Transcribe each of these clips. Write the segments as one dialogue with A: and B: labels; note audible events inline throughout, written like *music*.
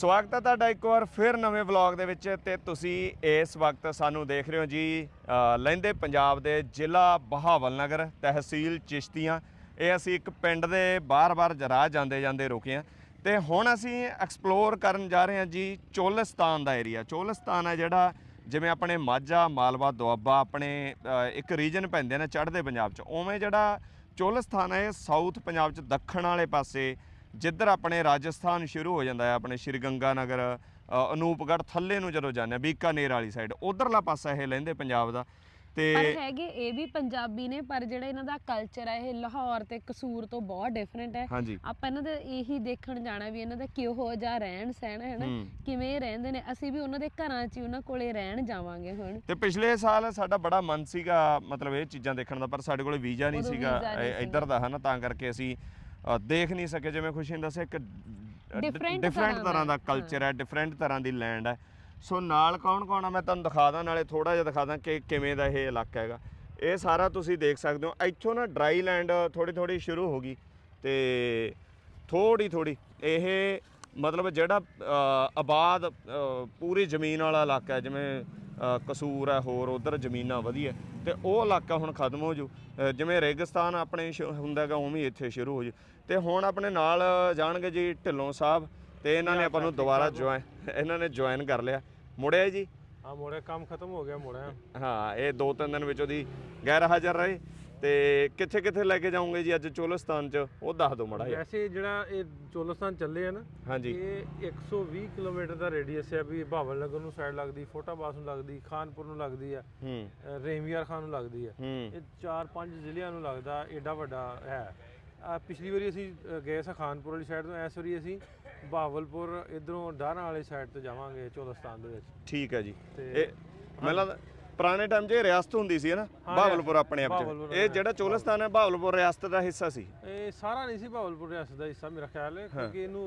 A: ਸਵਾਗਤ ਹੈ ਤੁਹਾਡਾ ਇੱਕ ਵਾਰ ਫਿਰ ਨਵੇਂ ਵਲੌਗ ਦੇ ਵਿੱਚ ਤੇ ਤੁਸੀਂ ਇਸ ਵਕਤ ਸਾਨੂੰ ਦੇਖ ਰਹੇ ਹੋ ਜੀ ਲਹਿੰਦੇ ਪੰਜਾਬ ਦੇ ਜ਼ਿਲ੍ਹਾ ਬਹਾਵਲ ਨਗਰ, ਤਹਿਸੀਲ ਚਿਸ਼ਤੀਆਂ। ਇਹ ਅਸੀਂ ਇੱਕ ਪਿੰਡ ਦੇ ਬਾਰ-ਬਾਰ ਜਰਾ ਜਾਂਦੇ ਜਾਂਦੇ ਰੁਕੇ ਹਾਂ। ਤੇ ਹੁਣ ਅਸੀਂ ਐਕਸਪਲੋਰ ਕਰਨ ਜਾ ਰਹੇ ਹਾਂ ਜੀ ਚੋਲਿਸਤਾਨ ਦਾ ਏਰੀਆ ਚੋਲਿਸਤਾਨ ਹੈ ਜਿਹੜਾ ਜਿਵੇਂ ਆਪਣੇ ਮਾਝਾ, ਮਾਲਵਾ, ਦੁਆਬਾ ਆਪਣੇ ਇੱਕ ਰੀਜਨ ਪੈਂਦੇ ਨੇ ਚੜ੍ਹਦੇ ਪੰਜਾਬ 'ਚ। ਉਵੇਂ ਜਿਹੜਾ ਚੋਲਸਤਾਨ ਹੈ ਇਹ ਸਾਊਥ ਪੰਜਾਬ 'ਚ, ਦੱਖਣ ਵਾਲੇ ਪਾਸੇ ਜਿੱਧਰ ਆਪਣੇ ਰਾਜਸਥਾਨ ਸ਼ੁਰੂ ਹੋ ਜਾਂਦਾ ਹੈ ਆਪਣੇ ਸ਼੍ਰੀ ਗੰਗਾ ਨਗਰ ਅ, ਅਨੂਪਗੜ੍ਹ ਥੱਲੇ ਨੂੰ ਜਦੋਂ ਜਾਂਦੇ ਆ ਬੀਕਾਨੇਰ ਵਾਲੀ ਸਾਈਡ ਉਧਰਲਾ ਪਾਸਾ ਇਹ ਲੈਂਦੇ ਪੰਜਾਬ ਦਾ। ਤੇ
B: ਪਰ ਹੈਗੇ ਇਹ ਵੀ ਪੰਜਾਬੀ ਨੇ ਪਰ ਜਿਹੜਾ ਇਹਨਾਂ ਦਾ ਕਲਚਰ ਹੈ ਇਹ ਲਾਹੌਰ ਤੇ ਕਸੂਰ ਤੋਂ ਬਹੁਤ ਡਿਫਰੈਂਟ ਹੈ। ਆਪਾਂ ਇਹਨਾਂ ਦੇ ਇਹੀ ਦੇਖਣ ਜਾਣਾ ਵੀ ਇਹਨਾਂ ਦਾ ਕਿਹੋ ਜਿਹਾ ਰਹਿਣ ਸਹਿਣ ਹੈ ਨਾ। ਕਿਵੇਂ ਰਹਿੰਦੇ ਨੇ ਅਸੀਂ ਵੀ ਉਹਨਾਂ ਦੇ ਘਰਾਂ 'ਚ ਹੀ ਉਹਨਾਂ ਕੋਲੇ ਰਹਿਣ ਜਾਵਾਂਗੇ ਹੁਣ।
A: ਤੇ ਪਿਛਲੇ ਸਾਲ ਸਾਡਾ ਬੜਾ ਮਨ ਸੀਗਾ ਮਤਲਬ ਇਹ ਚੀਜ਼ਾਂ ਦੇਖਣ ਦਾ ਪਰ ਸਾਡੇ ਕੋਲ ਵੀਜ਼ਾ ਨਹੀਂ ਸੀਗਾ। ਇੱਧਰ ਦਾ ਹਨਾ ਤਾਂ ਕਰਕੇ ਅਸੀਂ ਦੇਖ ਨਹੀਂ ਸਕੇ ਜਿਵੇਂ ਖੁਸ਼ੀ ਨੇ ਦੱਸਿਆ ਇੱਕ ਡਿਫਰੈਂਟ
B: ਤਰ੍ਹਾਂ
A: ਦਾ ਕਲਚਰ ਹੈ। ਡਿਫਰੈਂਟ ਤਰ੍ਹਾਂ ਦੀ ਲੈਂਡ ਹੈ। ਸੋ ਨਾਲ ਕੌਣ ਕੌਣ ਆ? ਮੈਂ ਤੁਹਾਨੂੰ ਦਿਖਾ ਦਾਂ ਨਾਲੇ ਥੋੜਾ ਜਿਹਾ ਦਿਖਾ ਦਾਂ ਕਿ ਕਿਵੇਂ ਦਾ ਇਹ ਇਲਾਕਾ ਹੈਗਾ। ਇਹ ਸਾਰਾ ਤੁਸੀਂ ਦੇਖ ਸਕਦੇ ਹੋ। ਇੱਥੋਂ ਨਾ ਡਰਾਈ ਲੈਂਡ ਥੋੜੀ ਥੋੜੀ ਸ਼ੁਰੂ ਹੋ ਗਈ ਤੇ ਥੋੜੀ ਥੋੜੀ ਇਹ ਮਤਲਬ ਜਿਹੜਾ ਆਬਾਦ ਪੂਰੀ ਜ਼ਮੀਨ ਵਾਲਾ ਇਲਾਕਾ ਹੈ ਜਿਵੇਂ ਕਸੂਰ ਹੈ ਹੋਰ ਉਧਰ ਜ਼ਮੀਨਾਂ ਵਧੀਆ। ਤੇ ਉਹ ਇਲਾਕਾ ਹੁਣ ਖਤਮ ਹੋ ਜੂ। ਜਿਵੇਂ ਰੇਗਿਸਤਾਨ ਆਪਣੇ ਸ਼- ਹੁੰਦਾ ਹੈਗਾ ਉਵੇਂ ਇੱਥੇ ਸ਼ੁਰੂ ਹੋ ਜੂ। ਤੇ ਹੁਣ ਆਪਣੇ ਨਾਲ ਜਾਣਗੇ ਜੀ ਢਿੱਲੋਂ ਸਾਹਿਬ ਤੇ ਇਹਨਾਂ ਨੇ ਆਪਾਂ ਨੂੰ ਦੁਬਾਰਾ ਜੁਆਇਨ ਇਹਨਾਂ ਨੇ ਜੁਆਇਨ ਕਰ ਲਿਆ। ਮੁੜਿਆ ਜੀ?
C: ਹਾਂ ਮੋੜਿਆ ਕੰਮ ਖਤਮ ਹੋ ਗਿਆ ਮੋੜਿਆ।
A: ਹਾਂ ਇਹ ਦੋ ਤਿੰਨ ਦਿਨ ਵਿੱਚ ਉਹਦੀ ਗੈਰ ਹਾਜ਼ਰ ਰਹੇ। ਤੇ ਕਿੱਥੇ ਕਿੱਥੇ ਲੈ ਕੇ ਜਾਓਗੇ ਜੀ ਅੱਜ ਚੋਲਸਤਾਨ ਚ? ਉਹ ਦੱਸ ਦਿਓ ਮੜਾ
C: ਵੈਸੇ ਜਿਹੜਾ ਇਹ ਚੋਲਸਤਾਨ ਚੱਲੇ ਆ ਨਾ
A: ਹਾਂਜੀ।
C: ਇਹ 120 ਕਿਲੋਮੀਟਰ ਦਾ ਰੇਡੀਅਸ ਹੈ ਵੀ ਭਾਵਲ ਨਗਰ ਨੂੰ ਸਾਈਡ ਲੱਗਦੀ ਫੋਟਾਬਾਸ ਨੂੰ ਲੱਗਦੀ ਖਾਨਪੁਰ ਨੂੰ ਲੱਗਦੀ ਆ
A: ਹੂੰ।
C: ਰੇਮੀਆਰ ਖਾਨ ਨੂੰ ਲੱਗਦੀ ਆ।
A: ਹੂੰ।
C: ਇਹ 4-5 ਜ਼ਿਲ੍ਹਿਆਂ ਨੂੰ ਲੱਗਦਾ ਏਡਾ ਵੱਡਾ ਹੈ। ਆ ਪਿਛਲੀ ਵਾਰੀ ਅਸੀਂ ਅ, ਗਏ ਸਾਂ ਖਾਨਪੁਰ ਵਾਲੀ ਸਾਈਡ ਤੋਂ ਇਸ ਵਾਰੀ ਅਸੀਂ ਭਾਵਲਪੁਰ ਇਧਰੋਂ ਡਾਰਾਂ ਵਾਲੀ ਸਾਈਡ ਤੋਂ ਜਾਵਾਂਗੇ ਚੋਲਸਤਾਨ ਦੇ ਵਿੱਚ।
A: ਠੀਕ ਹੈ ਜੀ।
C: ਤੇ
A: ਇਹ ਮੈਨੂੰ ਲੱਗਦਾ ਪੁਰਾਣੇ ਟਾਈਮ 'ਚ ਇਹ ਰਿਆਸਤ ਹੁੰਦੀ ਸੀ ਨਾ? ਬਹਾਵਲਪੁਰ ਆਪਣੇ ਆਪ 'ਚ।
C: ਬਹਾਵਲਪੁਰ,
A: ਇਹ ਜਿਹੜਾ ਚੋਲਸਤਾਨ ਹੈ ਬਹਾਵਲਪੁਰ ਰਿਆਸਤ ਦਾ ਹਿੱਸਾ ਸੀ।
C: ਇਹ ਸਾਰਾ ਨਹੀਂ ਸੀ ਭਾਵਲਪੁਰ ਰਿਆਸਤ ਦਾ ਹਿੱਸਾ ਮੇਰਾ ਖਿਆਲ ਹੈ ਕਿਉਂਕਿ ਇਹਨੂੰ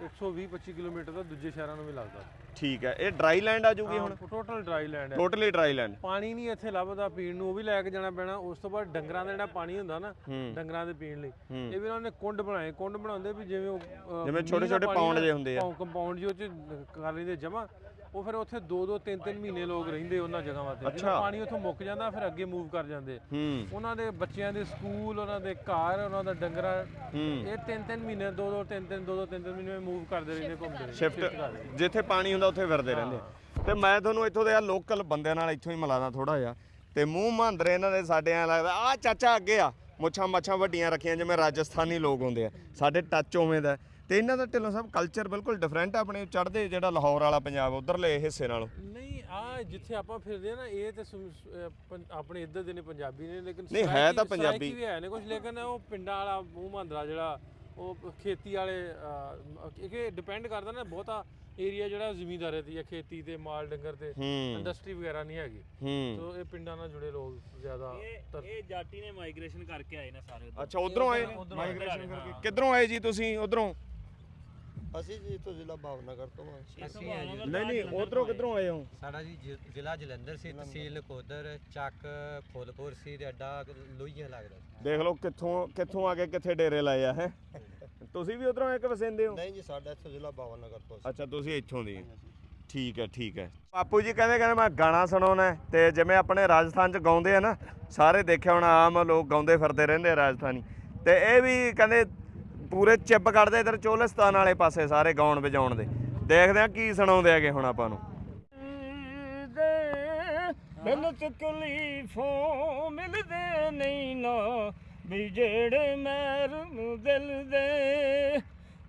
C: 120-25 ਕਿਲੋਮੀਟਰ ਦਾ ਦੂਜੇ ਸ਼ਹਿਰਾਂ ਨੂੰ ਵੀ ਲੱਗਦਾ।
A: ਠੀਕ ਹੈ ਇਹ ਡਰਾਈ ਲੈਂਡ ਆ ਜੂਗੀ ਹੁਣ?
C: ਟੋਟਲ ਡਰਾਈ ਲੈਂਡ ਹੈ।
A: ਟੋਟਲੀ ਡਰਾਈ ਲੈਂਡ
C: ਪਾਣੀ ਨਹੀਂ ਇੱਥੇ ਲੱਭਦਾ ਪੀਣ ਨੂੰ ਉਹ ਵੀ ਲੈ ਕੇ ਜਾਣਾ ਪੈਣਾ। ਉਸ ਤੋਂ ਬਾਅਦ ਡੰਗਰਾਂ ਦਾ ਜਿਹੜਾ ਪਾਣੀ ਹੁੰਦਾ ਨਾ। ਡੰਗਰਾਂ ਦੇ ਪੀਣ ਲਈ। ਇਹ ਵੀ ਉਹਨਾਂ ਨੇ ਕੁੰਡ ਬਣਾਏ। ਕੁੰਡ ਬਣਾਉਂਦੇ ਵੀ ਜਿਵੇਂ
A: ਜਿਵੇਂ ਛੋਟੇ ਛੋਟੇ
C: ਨਾ,
A: ਜਿਹੇ ਹੁੰਦੇ ਆ।
C: ਕੰਪਾਊਂਡ ਉਹ ਚ ਕਰ ਲੈਂਦੇ ਜਮਾ ਉਹ ਫਿਰ ਉੱਥੇ 2-2 3-3 ਮਹੀਨੇ ਲੋਕ ਰਹਿੰਦੇ ਉਹਨਾਂ ਜਗ੍ਹਾਵਾਂ ਤੇ। ਜਦੋਂ। ਪਾਣੀ ਉੱਥੋਂ ਮੁੱਕ ਜਾਂਦਾ ਫਿਰ ਅੱਗੇ ਮੂਵ ਕਰ ਜਾਂਦੇ। ਉਹਨਾਂ ਦੇ ਬੱਚਿਆਂ ਦੇ ਸਕੂਲ ਉਹਨਾਂ ਦੇ ਘਰ ਉਹਨਾਂ ਦਾ ਡੰਗਰਾਂ ਇਹ 3-3 ਮਹੀਨੇ 2-2 3-3 2-2 3-3 ਮਹੀਨੇ ਮੂਵ ਕਰਦੇ ਰਹਿੰਦੇ ਘੁੰਮਦੇ
A: ਸ਼ਿਫਟ ਜਿੱਥੇ ਪਾਣੀ ਹੁੰਦਾ ਉੱਥੇ ਫਿਰਦੇ ਰਹਿੰਦੇ। ਤੇ ਮੈਂ ਤੁਹਾਨੂੰ ਇੱਥੋਂ ਦੇ ਆ ਲੋਕਲ ਬੰਦਿਆਂ ਨਾਲ ਇੱਥੋਂ ਹੀ ਮਿਲਾਦਾ ਥੋੜਾ ਜਿਹਾ। ਤੇ ਮੂੰਹ ਮਹਾਂਦਰੇ ਇਹਨਾਂ ਦੇ ਸਾਡੇ ਐ ਲੱਗਦਾ ਆ ਚਾਚਾ ਅੱਗੇ ਆ। ਮੁੱਛਾਂ ਮੱਛਾਂ ਵੱਡੀਆਂ ਰੱਖੀਆਂ ਜਿਵੇਂ ਰਾਜਸਥਾਨੀ ਲੋਕ ਹੁੰਦੇ ਆ। ਸਾਡੇ ਟੱਚ ਉਵੇਂ ਦਾ ਤੇ ਇਹਨਾਂ ਦਾ ਢਿੱਲੋਂ ਸਾਹਿਬ ਕਲਚਰ ਬਿਲਕੁਲ ਡਿਫਰੈਂਟ ਆ ਆਪਣੇ ਚੜ੍ਹਦੇ ਜਿਹੜਾ ਲਾਹੌਰ ਵਾਲਾ ਪੰਜਾਬ ਉਧਰਲੇ ਹਿੱਸੇ ਨਾਲੋਂ।
C: ਨਹੀਂ ਆ ਜਿੱਥੇ ਆਪਾਂ ਫਿਰਦੇ ਆ ਨਾ ਇਹ ਤੇ ਸੁਮ- ਅਹ ਪੰ- ਆਪਣੇ ਇੱਧਰ ਦੇ ਨੇ ਪੰਜਾਬੀ ਨੇ ਲੇਕਿਨ
A: ਨਹੀਂ, ਹੈ
C: ਸਰਾਇਕੀ-
A: ਤਾਂ ਪੰਜਾਬੀ।
C: ਸਰਾਇਕੀ ਵੀ ਹੈ ਨੇ ਕੁਝ ਲੇਕਿਨ ਉਹ ਪਿੰਡਾਂ ਵਾਲਾ ਮੂੰਹ ਮੰਦਰਾ ਜਿਹੜਾ ਉਹ ਖੇਤੀ ਵਾਲੇ ਅਹ, ਇਹ ਡਿਪੈਂਡ ਕਰਦਾ ਨਾ ਬਹੁਤਾ ਏਰੀਆ ਜਿਹੜਾ ਜ਼ਿਮੀਂਦਾਰੇ ਦੀ ਆ ਖੇਤੀ ਤੇ ਮਾਲ ਡੰਗਰ ਤੇ
A: ਹੂੰ।
C: ਇੰਡਸਟਰੀ ਵਗੈਰਾ ਨਹੀਂ ਹੈਗੀ।
A: ਹੂੰ।
C: ਸੋ ਇਹ ਪਿੰਡਾਂ ਨਾਲ ਜੁੜੇ ਲੋਕ ਜ਼ਿਆਦਾ ਤਰ-
D: ਇਹ ਜਾਟੀ ਨੇ ਮਾਈਗ੍ਰੇਸ਼ਨ ਕਰਕੇ ਆਏ ਨੇ ਸਾਰੇ ਉੱਧਰ।
A: ਅੱਛਾ ਉਧਰੋਂ ਆਏ ਮਾਈਗ੍ਰੇਸ਼ਨ ਕਰਕੇ ਕਿੱਧਰੋਂ ਆਏ ਜੀ ਤੁਸੀਂ ਉਧਰੋਂ?
E: ਅਸੀਂ ਜੀ ਇੱਥੋਂ ਜ਼ਿਲ੍ਹਾ ਭਾਵਨਗਰ ਤੋਂ ਹਾਂ
D: ਅਸੀਂ ਆ ਜੀ।
A: ਨਹੀਂ ਨਹੀਂ ਉਧਰੋਂ ਕਿੱਧਰੋਂ ਆਏ ਹੋ?
F: ਸਾਡਾ ਜੀ ਜ਼ਿ- ਜ਼ਿਲ੍ਹਾ ਜਲੰਧਰ ਸੀ ਤਹਿਸੀਲ ਨਕੋਦਰ ਚੱਕ ਫੁੱਲਪੁਰ ਸੀ ਤੇ ਅੱਡਾ ਲੋਹੀਆਂ ਲੱਗਦਾ ਸੀ।
A: ਦੇਖ ਲਓ ਕਿੱਥੋਂ ਕਿੱਥੋਂ ਆ ਕੇ ਕਿੱਥੇ ਡੇਰੇ ਲਾਏ ਆ ਹੈ? ਤੁਸੀਂ ਵੀ ਉਧਰੋਂ ਆਏ ਕਿ ਵਸਿੰਦੇ ਹੋ?
E: ਨਹੀਂ ਜੀ ਸਾਡਾ ਇੱਥੋਂ ਜ਼ਿਲ੍ਹਾ ਭਾਵਨਗਰ ਤੋਂ ਸੀ।
A: ਅੱਛਾ ਤੁਸੀਂ ਇੱਥੋਂ ਦੀ। ਠੀਕ ਹੈ ਠੀਕ ਹੈ। ਬਾਪੂ ਜੀ ਕਹਿੰਦੇ ਕਹਿੰਦੇ ਮੈਂ ਗਾਣਾ ਸੁਣਾਉਣਾ ਹੈ ਤੇ ਜਿਵੇਂ ਆਪਣੇ ਰਾਜਸਥਾਨ ਚ ਗਾਉਂਦੇ ਆ ਨਾ ਸਾਰੇ ਦੇਖਿਆ ਹੋਣਾ ਆਮ ਲੋਕ ਗਾਉਂਦੇ ਫਿਰਦੇ ਰਹਿੰਦੇ ਆ ਰਾਜਸਥਾਨੀ। ਤੇ ਇਹ ਵੀ ਕਹਿੰਦੇ ਪੂਰੇ ਚਿੱਪ ਕੱਢਦੇ ਇਧਰ ਚੋਲਿਸਤਾਨ ਵਾਲੇ ਪਾਸੇ ਸਾਰੇ ਗਾਉਣ ਵਜਾਉਣ ਦੇ। ਦੇਖਦੇ ਆ ਕੀ ਸੁਣਾਉਂਦੇ ਹੈਗੇ ਹੁਣ ਆਪਾਂ ਨੂੰ।
G: ਦਿਲ ਤਕਲੀਫੋਂ ਮਿਲਦੇ ਨਹੀਂ ਨਾ, ਵੀ ਜਿਹੜੇ ਮਹਿਰਮ ਦਿਲ ਦੇ,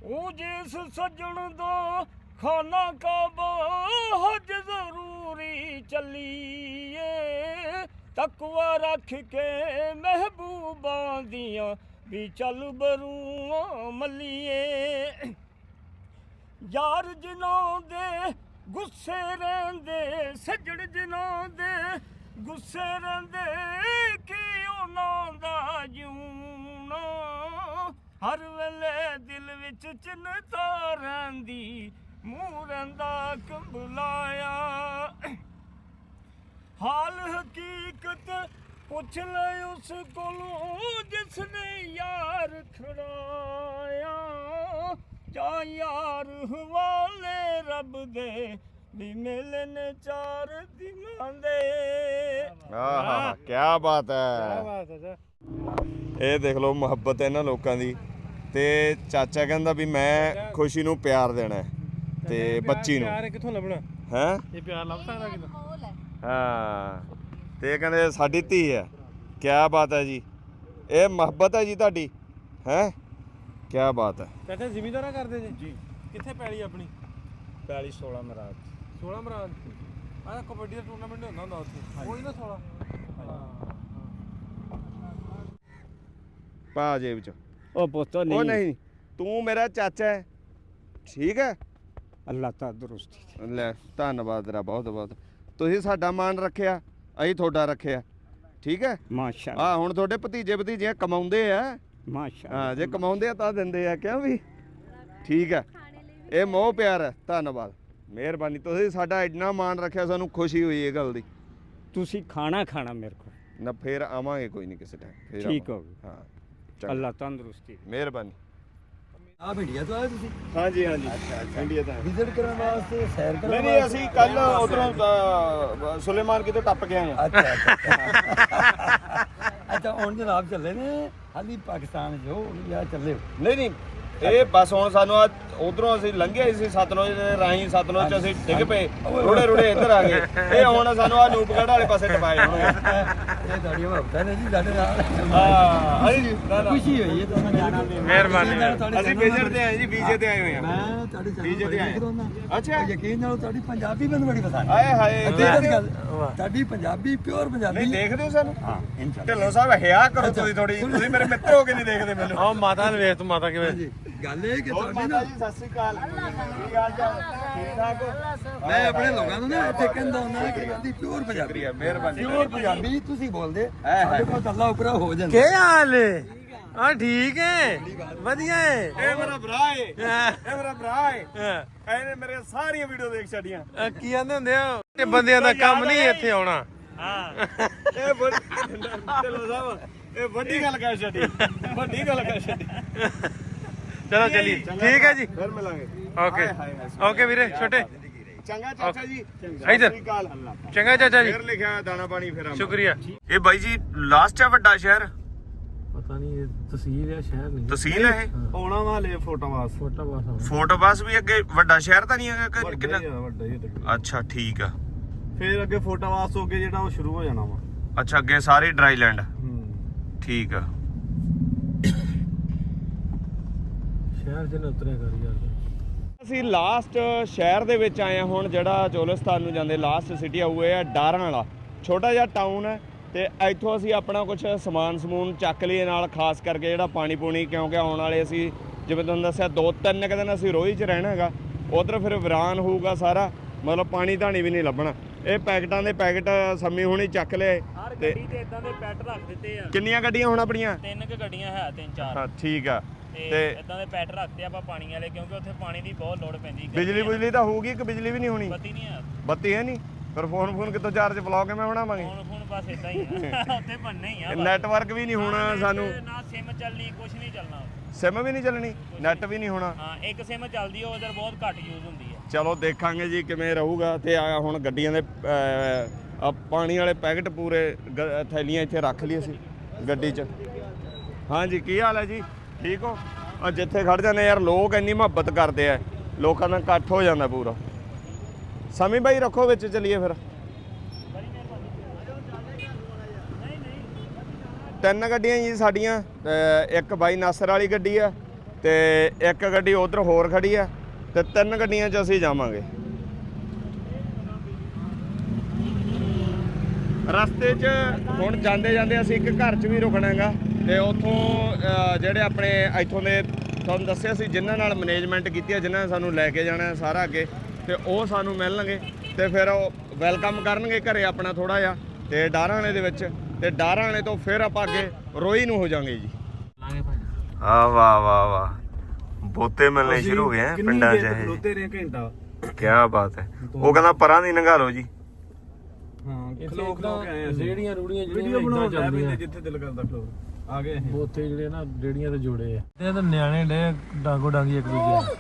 G: ਉਹ ਜਿਸ ਸੱਜਣ ਦਾ ਖਾਨਾ ਕਾਬਾ ਹਜ ਜ਼ਰੂਰੀ ਚੱਲੀਏ। ਤਕਵਾ ਰੱਖ ਕੇ ਮਹਿਬੂਬਾਂ ਦੀਆਂ ਵੀ ਚੱਲ ਬਰੂਆਂ ਮੱਲੀਏ। ਯਾਰ ਜਿਨ੍ਹਾਂ ਦੇ ਗੁੱਸੇ ਰਹਿੰਦੇ, ਸੱਜਣ ਜਿਨ੍ਹਾਂ ਦੇ ਗੁੱਸੇ ਰਹਿੰਦੇ, ਕੀ ਉਹਨਾਂ ਦਾ ਜੂਣਾ ਹਰ ਵੇਲੇ ਦਿਲ ਵਿੱਚ ਚਿੰਤਾ ਰਹਿੰਦੀ, ਮੂੰਹ ਰਹਿੰਦਾ ਕੰਬਲਾਇਆ। ਹਾਲ ਹਕੀਕਤ ਪੁੱਛ ਲੈ ਉਸ ਕੋਲੋਂ ਜਿਸ ਨੇ ਯਾਰ ਖੜਾਇਆ। ਜਾਂ ਯਾਰ ਹਵਾਲੇ ਰੱਬ ਦੇ ਵੀ ਮਿਲਨ ਚਾਰ ਦਿਨਾਂ ਦੇ।
A: ਆਹਾ ਕੀ ਬਾਤ ਹੈ।
C: ਬਾਤ ਹੈ ਜੀ
A: ਇਹ ਦੇਖ ਲਓ ਮੁਹੱਬਤ ਹੈ ਇਹਨਾਂ ਲੋਕਾਂ ਦੀ। ਤੇ ਚਾਚਾ ਕਹਿੰਦਾ ਵੀ ਮੈਂ ਖੁਸ਼ੀ ਨੂੰ ਪਿਆਰ ਦੇਣਾ ਹੈ ਤੇ ਬੱਚੀ ਨੂੰ।
C: ਪਿਆਰ ਕਿੱਥੋਂ ਲੱਭਣਾ?
A: ਹੈ?
C: ਇਹ ਪਿਆਰ ਲੱਭ ਸਕਦਾ ਕਿੱਥੋਂ?
A: ਹਾਂ। ਤੇ ਇਹ ਕਹਿੰਦੇ ਸਾਡੀ ਧੀ ਹੈ। ਕੀ ਬਾਤ ਹੈ ਜੀ। ਇਹ ਮੁਹੱਬਤ ਹੈ ਜੀ ਤੁਹਾਡੀ ਹੈ? ਕੀ ਬਾਤ ਹੈ।
C: ਚਾਚਾ ਜ਼ਿਮੀਂਦਾਰਾ ਕਰਦੇ ਜੀ? ਜੀ। ਕਿੱਥੇ ਪੈਲੀ ਆਪਣੀ?
G: 40 16 ਮਰਾਦ
C: 16 ਮਰਾਨ ਆਹ ਕਬੱਡੀ ਦਾ ਟੂਰਨਾਮੈਂਟ ਹੁੰਦਾ ਹੁੰਦਾ ਉੱਥੇ। ਕੋਈ ਨਾ 16
A: ਪਾ ਜੇਬ ਚ।
G: ਉਹ ਪੁੱਤ
A: ਉਹ ਨਹੀਂ। ਤੂੰ ਮੇਰਾ ਚਾਚਾ ਹੈ। ਠੀਕ ਹੈ?
G: ਅੱਲਾਹ ਤੰਦਰੁਸਤੀ।
A: ਲੈ ਧੰਨਵਾਦ ਤੇਰਾ ਬਹੁਤ ਬਹੁਤ ਤੁਸੀਂ ਸਾਡਾ ਮਾਣ ਰੱਖਿਆ। ਅਸੀਂ ਤੁਹਾਡਾ ਰੱਖਿਆ। ਠੀਕ ਹੈ?
G: ਮਾਸ਼ਾ
A: ਆ ਹੁਣ ਤੁਹਾਡੇ ਭਤੀਜੇ ਭਤੀਜੀਆਂ ਕਮਾਉਂਦੇ ਆ।
G: ਮਾਸ਼ਾ
A: ਹਾਂ ਜੇ ਕਮਾਉਂਦੇ ਆ ਤਾਂ ਦਿੰਦੇ ਆ ਕਿਉਂ ਵੀ? ਠੀਕ ਹੈ। ਇਹ ਮੋਹ ਪਿਆਰ ਹੈ। ਧੰਨਵਾਦ। ਮਿਹਰਬਾਨੀ। ਤੁਸੀਂ ਸਾਡਾ ਇੰਨਾ ਮਾਣ ਰੱਖਿਆ ਸਾਨੂੰ ਖੁਸ਼ੀ ਹੋਈ ਇਹ ਗੱਲ ਦੀ।
G: ਤੁਸੀਂ ਖਾਣਾ ਖਾਣਾ ਮੇਰੇ ਕੋਲ।
A: ਨਾ ਫੇਰ ਆਵਾਂਗੇ ਕੋਈ ਨਹੀਂ ਕਿਸੇ ਟਾਈਮ
G: ਠੀਕ। ਹੋ
A: ਹਾਂ।
G: ਅੱਲਾਹ ਤੰਦਰੁਸਤੀ।
A: ਮਿਹਰਬਾਨੀ।
E: ਆ ਭਿੰਡੀਆਂ ਤੋਂ ਆਏ ਤੁਸੀਂ?
A: ਹਾਂਜੀ ਹਾਂਜੀ। ਇੰਡੀਆ ਦਾ
E: ਵਿਜ਼ਿਟ ਕਰਨ ਵਾਸਤੇ ਸੈਰ ਕਰਨ
A: ਨਹੀਂ ਨਹੀਂ ਅਸੀਂ ਕੱਲ ਉਧਰੋਂ ਸੁਲੇਮਾਨ ਕਿਤੇ ਟੱਪ ਕੇ ਆਏ ਆ
E: ਅੱਛਾ ਅੱਛਾ ਅੱਛਾ। ਹੁਣ ਜਨਾਬ ਚੱਲੇ ਨੇ। ਹਾਲੀ ਪਾਕਿਸਤਾਨ ਜੋ ਯਾ ਚੱਲੇ ਹੋ।
A: ਨਹੀਂ ਨਹੀਂ ਇਹ ਬਸ ਹੁਣ ਸਾਨੂੰ ਆ ਉਧਰੋਂ ਅਸੀਂ ਲੰਘੇ ਸੀ ਸਤਲੁਜ ਦੇ ਰਾਹੀਂ ਸਤਲੁਜ ਚ ਅਸੀਂ ਡਿੱਗ ਪਏ ਰੁੜੇ ਰੁੜੇ ਇੱਧਰ ਆ ਗਏ। ਇਹ ਹੁਣ ਸਾਨੂੰ ਆ ਨੂਪਗੜ ਵਾਲੇ ਪਾਸੇ ਟਪਾਏ ਹੁਣ
E: ਇਹ ਤੁਹਾਡੀਆਂ ਮੁਹੱਬਤਾਂ ਨੇ ਜੀ ਸਾਡੇ ਨਾਲ।
A: ਹਾਂ ਅਸੀਂ ਨਾ ਨਾ।
E: ਖੁਸ਼ੀ ਹੋਈ ਹੈ ਤੁਹਾਨੂੰ ਜਾਣ ਕੇ
C: ਮਿਹਰਬਾਨੀ।
A: ਅਸੀਂ ਵਿਜ਼ਿਟ ਤੇ ਆਏ ਜੀ ਵੀਜ਼ੇ ਤੇ ਆਏ ਹੋਏ ਆ।
E: ਮੈਂ ਤੁਹਾਡੇ
A: ਵੀਜ਼ੇ ਤੇ ਆਏ। ਅੱਛਾ।
E: ਯਕੀਨ ਨਾਲ ਤੁਹਾਡੀ ਪੰਜਾਬੀ ਮੈਨੂੰ ਬੜੀ ਪਸੰਦ ਹੈ।
A: ਆਏ ਹਾਏ
E: ਹਕੀਕਤ ਗੱਲ ਤੁਹਾਡੀ ਪੰਜਾਬੀ ਪਿਓਰ ਪੰਜਾਬੀ।
A: ਨਹੀਂ ਦੇਖਦੇ ਹੋ ਸਾਨੂੰ?
E: ਹਾਂ ਇਨਸ਼ਾਅੱਲਾ।
A: ਢਿੱਲੋਂ ਸਾਹਿਬ ਹਿਆ ਕਰੋ ਤੁਸੀਂ ਥੋੜੀ ਤੁਸੀਂ ਮੇਰੇ ਮਿੱਤਰ ਹੋ ਕੇ ਨਹੀਂ ਦੇਖਦੇ ਮੈਨੂੰ।
C: ਆਹ ਮਾਤਾ ਨੂੰ ਵੇਖ ਤੂੰ ਮਾਤਾ ਕਿਵੇਂ
E: ਜੀ ਗੱਲ ਇਹ ਕਿ ਤੁਹਾਡੀ ਨਾ
A: ਸਤਿ ਸ੍ਰੀ ਅਕਾਲ। ਕੀ ਹਾਲ ਚਾਲ? ਠੀਕ ਠਾਕ ਹੋ?
E: ਮੈਂ ਆਪਣੇ ਲੋਕਾਂ ਨੂੰ ਨਾ ਇੱਥੇ ਕਹਿੰਦਾ ਹੁੰਦਾ ਕਿ ਕਹਿੰਦੀ ਪਿਓਰ ਪੰਜਾਬੀ।
A: ਮਿਹਰਬਾਨੀ।
E: ਪਿਓਰ ਪੰਜਾਬੀ ਤੁਸੀਂ ਬੋਲਦੇ।
A: ਹੈ।
E: ਸਾਡੇ ਕੋਲ ਅੱਲਾ ਉਪਰਾ ਹੋ ਜਾਂਦਾ
C: ਕੀ ਹਾਲ ਏ? ਆ ਠੀਕ ਹੈ ਵਧੀਆ ਏ?
A: ਇਹ ਮੇਰਾ ਭਰਾ ਏ। ਇਹ ਮੇਰਾ ਭਰਾ
C: ਹਾਂ।
A: ਇਹਨੇ ਮੇਰੇ ਸਾਰੀਆਂ ਵੀਡੀਓ ਦੇਖ ਛੱਡੀਆਂ।
C: ਕੀ ਕਹਿੰਦੇ ਹੁੰਦੇ ਆ? ਤੇ ਬੰਦਿਆਂ ਦਾ ਕੰਮ ਨਹੀਂ ਇੱਥੇ ਆਉਣਾ।
A: ਇਹ ਵੱਡ- ਢਿੱਲੋਂ ਸਾਹਿਬ ਇਹ ਵੱਡੀ ਗੱਲ ਕਹਿ ਛੱਡੀ। ਵੱਡੀ ਗੱਲ ਕਹਿ ਛੱਡੀ।
C: ਚਲੋ ਚੱਲੀਏ। ਠੀਕ ਹੈ ਜੀ।
A: ਫਿਰ ਮਿਲਾਂਗੇ।
C: ਓਕੇ। ਓਕੇ ਵੀਰੇ ਛੋਟੇ।
A: ਚੰਗਾ ਚਾਚਾ ਜੀ।
C: ਇੱਧਰ। ਚੰਗਾ ਚਾਚਾ ਜੀ।
A: ਫਿਰ ਲਿਖਿਆ ਦਾਣਾ ਪਾਣੀ ਫਿਰ।
C: ਸ਼ੁਕਰੀਆ।
A: ਇਹ ਬਾਈ ਜੀ ਲਾਸਟ ਹੈ ਵੱਡਾ ਸ਼ਹਿਰ।
C: ਪਤਾ ਨਹੀਂ ਤਸਵੀਰ ਹੈ ਸ਼ਹਿਰ ਨਹੀਂ
A: ਤਹਿਸੀਲ ਹੈ ਇਹ?
E: ਆਉਣਾ ਵਾਲੇ ਫੋਟੋ ਵਾਸ।
C: ਫੋਟੋ ਬਾਸ
A: ਫੋਟੋ ਬਸ ਵੀ ਅੱਗੇ ਵੱਡਾ ਸ਼ਹਿਰ ਤਾਂ ਨਹੀਂ ਹੈਗਾ ਕਿ- ਕਿੰਨਾ?
E: ਵੱਡਾ ਹੀ
A: ਅੱਛਾ ਠੀਕ ਆ।
E: ਫਿਰ ਅੱਗੇ ਫੋਟੋ ਵਾਸ ਹੋ ਕੇ ਜਿਹੜਾ ਉਹ ਸ਼ੁਰੂ ਹੋ ਜਾਣਾ ਵਾ।
A: ਅੱਛਾ ਅੱਗੇ ਸਾਰੇ ਡਰਾਈ ਲੈਂਡ।
E: ਹੂੰ।
A: ਠੀਕ ਆ।
C: ਸ਼ਹਿਰ ਚ ਉਤਰਿਆ ਕਰ ਯਾਰ।
A: ਅਸੀਂ ਲਾਸਟ ਸ਼ਹਿਰ ਦੇ ਵਿੱਚ ਆਏ ਹਾਂ ਹੁਣ ਜਿਹੜਾ ਚੋਲਿਸਤਾਨ ਨੂੰ ਜਾਂਦੇ ਲਾਸਟ ਸਿਟੀ ਆ ਉਹ ਇਹ ਹੈ ਡਾਰਾਂ ਵਾਲਾ। ਛੋਟਾ ਜਿਹਾ ਟਾਊਨ ਹੈ ਤੇ ਇੱਥੋਂ ਅਸੀਂ ਆਪਣਾ ਕੁਝ ਸਮਾਨ ਸਮੂਨ ਚੱਕ ਲਈਏ ਨਾਲ ਖਾਸ ਕਰਕੇ ਜਿਹੜਾ ਪਾਣੀ ਪੂਣੀ ਕਿਉਂਕਿ ਆਉਣ ਵਾਲੇ ਅਸੀਂ ਜਿਵੇਂ ਤੁਹਾਨੂੰ ਦੱਸਿਆ ਦੋ ਤਿੰਨ ਕੁ ਦਿਨ ਅਸੀਂ ਰੋਹੀ 'ਚ ਰਹਿਣਾ ਹੈਗਾ। ਉਧਰ ਫਿਰ ਵੀਰਾਨ ਹੋਊਗਾ ਸਾਰਾ ਮਤਲਬ ਪਾਣੀ ਧਾਣੀ ਵੀ ਨਹੀਂ ਲੱਭਣਾ। ਇਹ ਪੈਕਟਾਂ ਦੇ ਪੈਕਟ ਸੰਮੀ ਹੁਣੀ ਚੱਕ ਲਏ
D: ਹਰ
A: ਤੇ
D: ਗੱਡੀ ਤੇ ਇਦਾਂ ਦੇ ਪੈਟ ਰੱਖ ਦਿੱਤੇ ਆ।
A: ਕਿੰਨੀਆਂ ਗੱਡੀਆਂ ਹੁਣ ਆਪਣੀਆਂ?
D: ਤਿੰਨ ਕੁ ਗੱਡੀਆਂ ਹੈ ਤਿੰਨ ਚਾਰ।
A: ਹਾਂ ਠੀਕ ਆ।
D: ਤੇ
A: ਤੇ
D: ਇਦਾਂ ਦੇ ਪੈਟ ਰੱਖਦੇ ਆਪਾਂ ਪਾਣੀ ਵਾਲੇ ਕਿਉਂਕਿ ਉੱਥੇ ਪਾਣੀ ਦੀ ਬਹੁਤ ਲੋੜ ਪੈਂਦੀ
A: ਬਿਜਲੀ ਬੁਜਲੀ ਤਾਂ ਹੋਊਗੀ ਕਿ ਬਿਜਲੀ ਵੀ ਨਹੀਂ ਹੋਣੀ।
D: ਬੱਤੀ ਨਹੀਂ ਆ।
A: ਬੱਤੀ ਹੈ ਨਹੀਂ ਪਰ ਫੋਨ ਫੋਨ ਕਿੱਥੋਂ ਚਾਰਜ ਬਲੌਗ ਕਿਵੇਂ ਬਣਾਵਾਂਗੇ।
D: ਫੋਨ ਫੋਨ ਬਸ ਇਦਾਂ ਹੀ ਆ। *laughs* ਉੱਥੇ ਬਣਨੇ ਹੀ ਆ ਬਸ।
A: ਨੈਟਵਰਕ ਵੀ ਨਹੀਂ ਹੋਣਾ ਸਾਨੂੰ।
D: ਨਾ ਸਿਮ ਚੱਲਣੀ ਕੁਝ ਨਹੀਂ ਚੱਲਣਾ।
A: ਸਿਮ ਵੀ ਨਹੀਂ ਚੱਲਣੀ ਨੈਟ ਵੀ ਨਹੀਂ ਹੋਣਾ।
D: ਹਾਂ ਇੱਕ ਸਿਮ ਚੱਲਦੀ ਉਹ ਉਧਰ ਬਹੁਤ ਘੱਟ ਯੂਜ਼ ਹੁੰਦੀ ਹੈ
A: ਚਲੋ ਦੇਖਾਂਗੇ ਜੀ ਕਿਵੇਂ ਰਹੂਗਾ। ਤੇ ਆ ਹੁਣ ਗੱਡੀਆਂ ਦੇ ਅਹ, ਆ ਪਾਣੀ ਵਾਲੇ ਪੈਕਟ ਪੂਰੇ ਗ- ਥੈਲੀਆਂ ਇੱਥੇ ਰੱਖ ਲਈ ਅਸੀਂ ਗੱਡੀ 'ਚ। ਹਾਂਜੀ ਕੀ ਹਾਲ ਹੈ ਜੀ? ਠੀਕ ਹੋ? ਆ ਜਿੱਥੇ ਖੜ ਜਾਂਦੇ ਯਾਰ, ਲੋਕ ਇੰਨੀ ਮੁਹੱਬਤ ਕਰਦੇ ਆ। ਲੋਕਾਂ ਦਾ ਇਕੱਠ ਹੋ ਜਾਂਦਾ ਪੂਰਾ। ਸਮੀ ਬਾਈ ਰੱਖੋ ਵਿੱਚ, ਚਲੀਏ ਫਿਰ। ਤਿੰਨ ਗੱਡੀਆਂ ਜੀ ਸਾਡੀਆਂ ਇੱਕ ਬਾਈ ਨਾਸਰ ਵਾਲੀ ਗੱਡੀ ਆ, ਤੇ ਇੱਕ ਗੱਡੀ ਉਧਰ ਹੋਰ ਖੜੀ ਆ, ਤੇ ਤਿੰਨ ਗੱਡੀਆਂ 'ਚ ਅਸੀਂ ਜਾਵਾਂਗੇ। ਰਸਤੇ 'ਚ ਹੁਣ ਜਾਂਦੇ ਜਾਂਦੇ ਅਸੀਂ ਇੱਕ ਘਰ 'ਚ ਵੀ ਰੁਕਣਾ ਹੈਗਾ। ਤੇ ਉੱਥੋਂ ਜਿਹੜੇ ਆਪਣੇ ਇੱਥੋਂ ਦੇ ਤੁਹਾਨੂੰ ਦੱਸਿਆ ਸੀ ਜਿਨ੍ਹਾਂ ਨਾਲ ਮੈਨੇਜਮੈਂਟ ਕੀਤੀ ਹੈ ਜਿਨ੍ਹਾਂ ਨੇ ਸਾਨੂੰ ਲੈ ਕੇ ਜਾਣਾ ਸਾਰਾ ਅੱਗੇ ਤੇ ਉਹ ਸਾਨੂੰ ਮਿਲਣਗੇ ਤੇ ਫਿਰ ਉਹ ਵੈਲਕਮ ਕਰਨਗੇ ਘਰੇ ਆਪਣਾ ਥੋੜਾ ਜਿਹਾ ਤੇ ਡਾਰਾਣੇ ਦੇ ਵਿੱਚ ਤੇ ਡਾਰਾਣੇ ਤੋਂ ਫਿਰ ਆਪਾਂ ਅੱਗੇ ਰੋਈ ਨੂੰ ਹੋ ਜਾਾਂਗੇ ਜੀ। ਆ ਵਾਹ ਵਾਹ ਵਾਹ। ਬੋਤੇ ਮਿਲਣੇ ਸ਼ੁਰੂ ਹੋ ਗਏ ਆ ਪਿੰਡਾਂ 'ਚ
E: ਖਲੋਤੇ ਰਹੇ ਘੰਟਾ?
A: ਕੀ ਬਾਤ ਹੈ। ਉਹ ਕਹਿੰਦਾ ਪਰਾਂ ਦੀ ਨੰਗਾ ਲਓ ਜੀ।
E: ਹਾਂ ਖਲੋ ਖਲੋ ਕੇ ਆਏ ਅਸੀਂ।
C: ਰੇੜੀਆਂ ਰੂੜੀਆਂ
E: ਵੀਡੀਓ ਬਣਾਉਣ ਲੱਗ ਪਏ ਜਿੱਥੇ ਦਿਲ ਕਰਦਾ ਖਲੋ। ਆ ਗਏ ਅਸੀਂ
C: ਉੱਥੇ ਜਿਹੜੇ ਨਾ ਰੇੜੀਆਂ ਤੇ ਜੋੜੇ ਆ। ਤੇ ਤਾਂ ਨਿਆਣੇ ਡੇ ਡਾਂਗੋ ਡਾਂਗੀ ਇੱਕ ਦੂਜੇ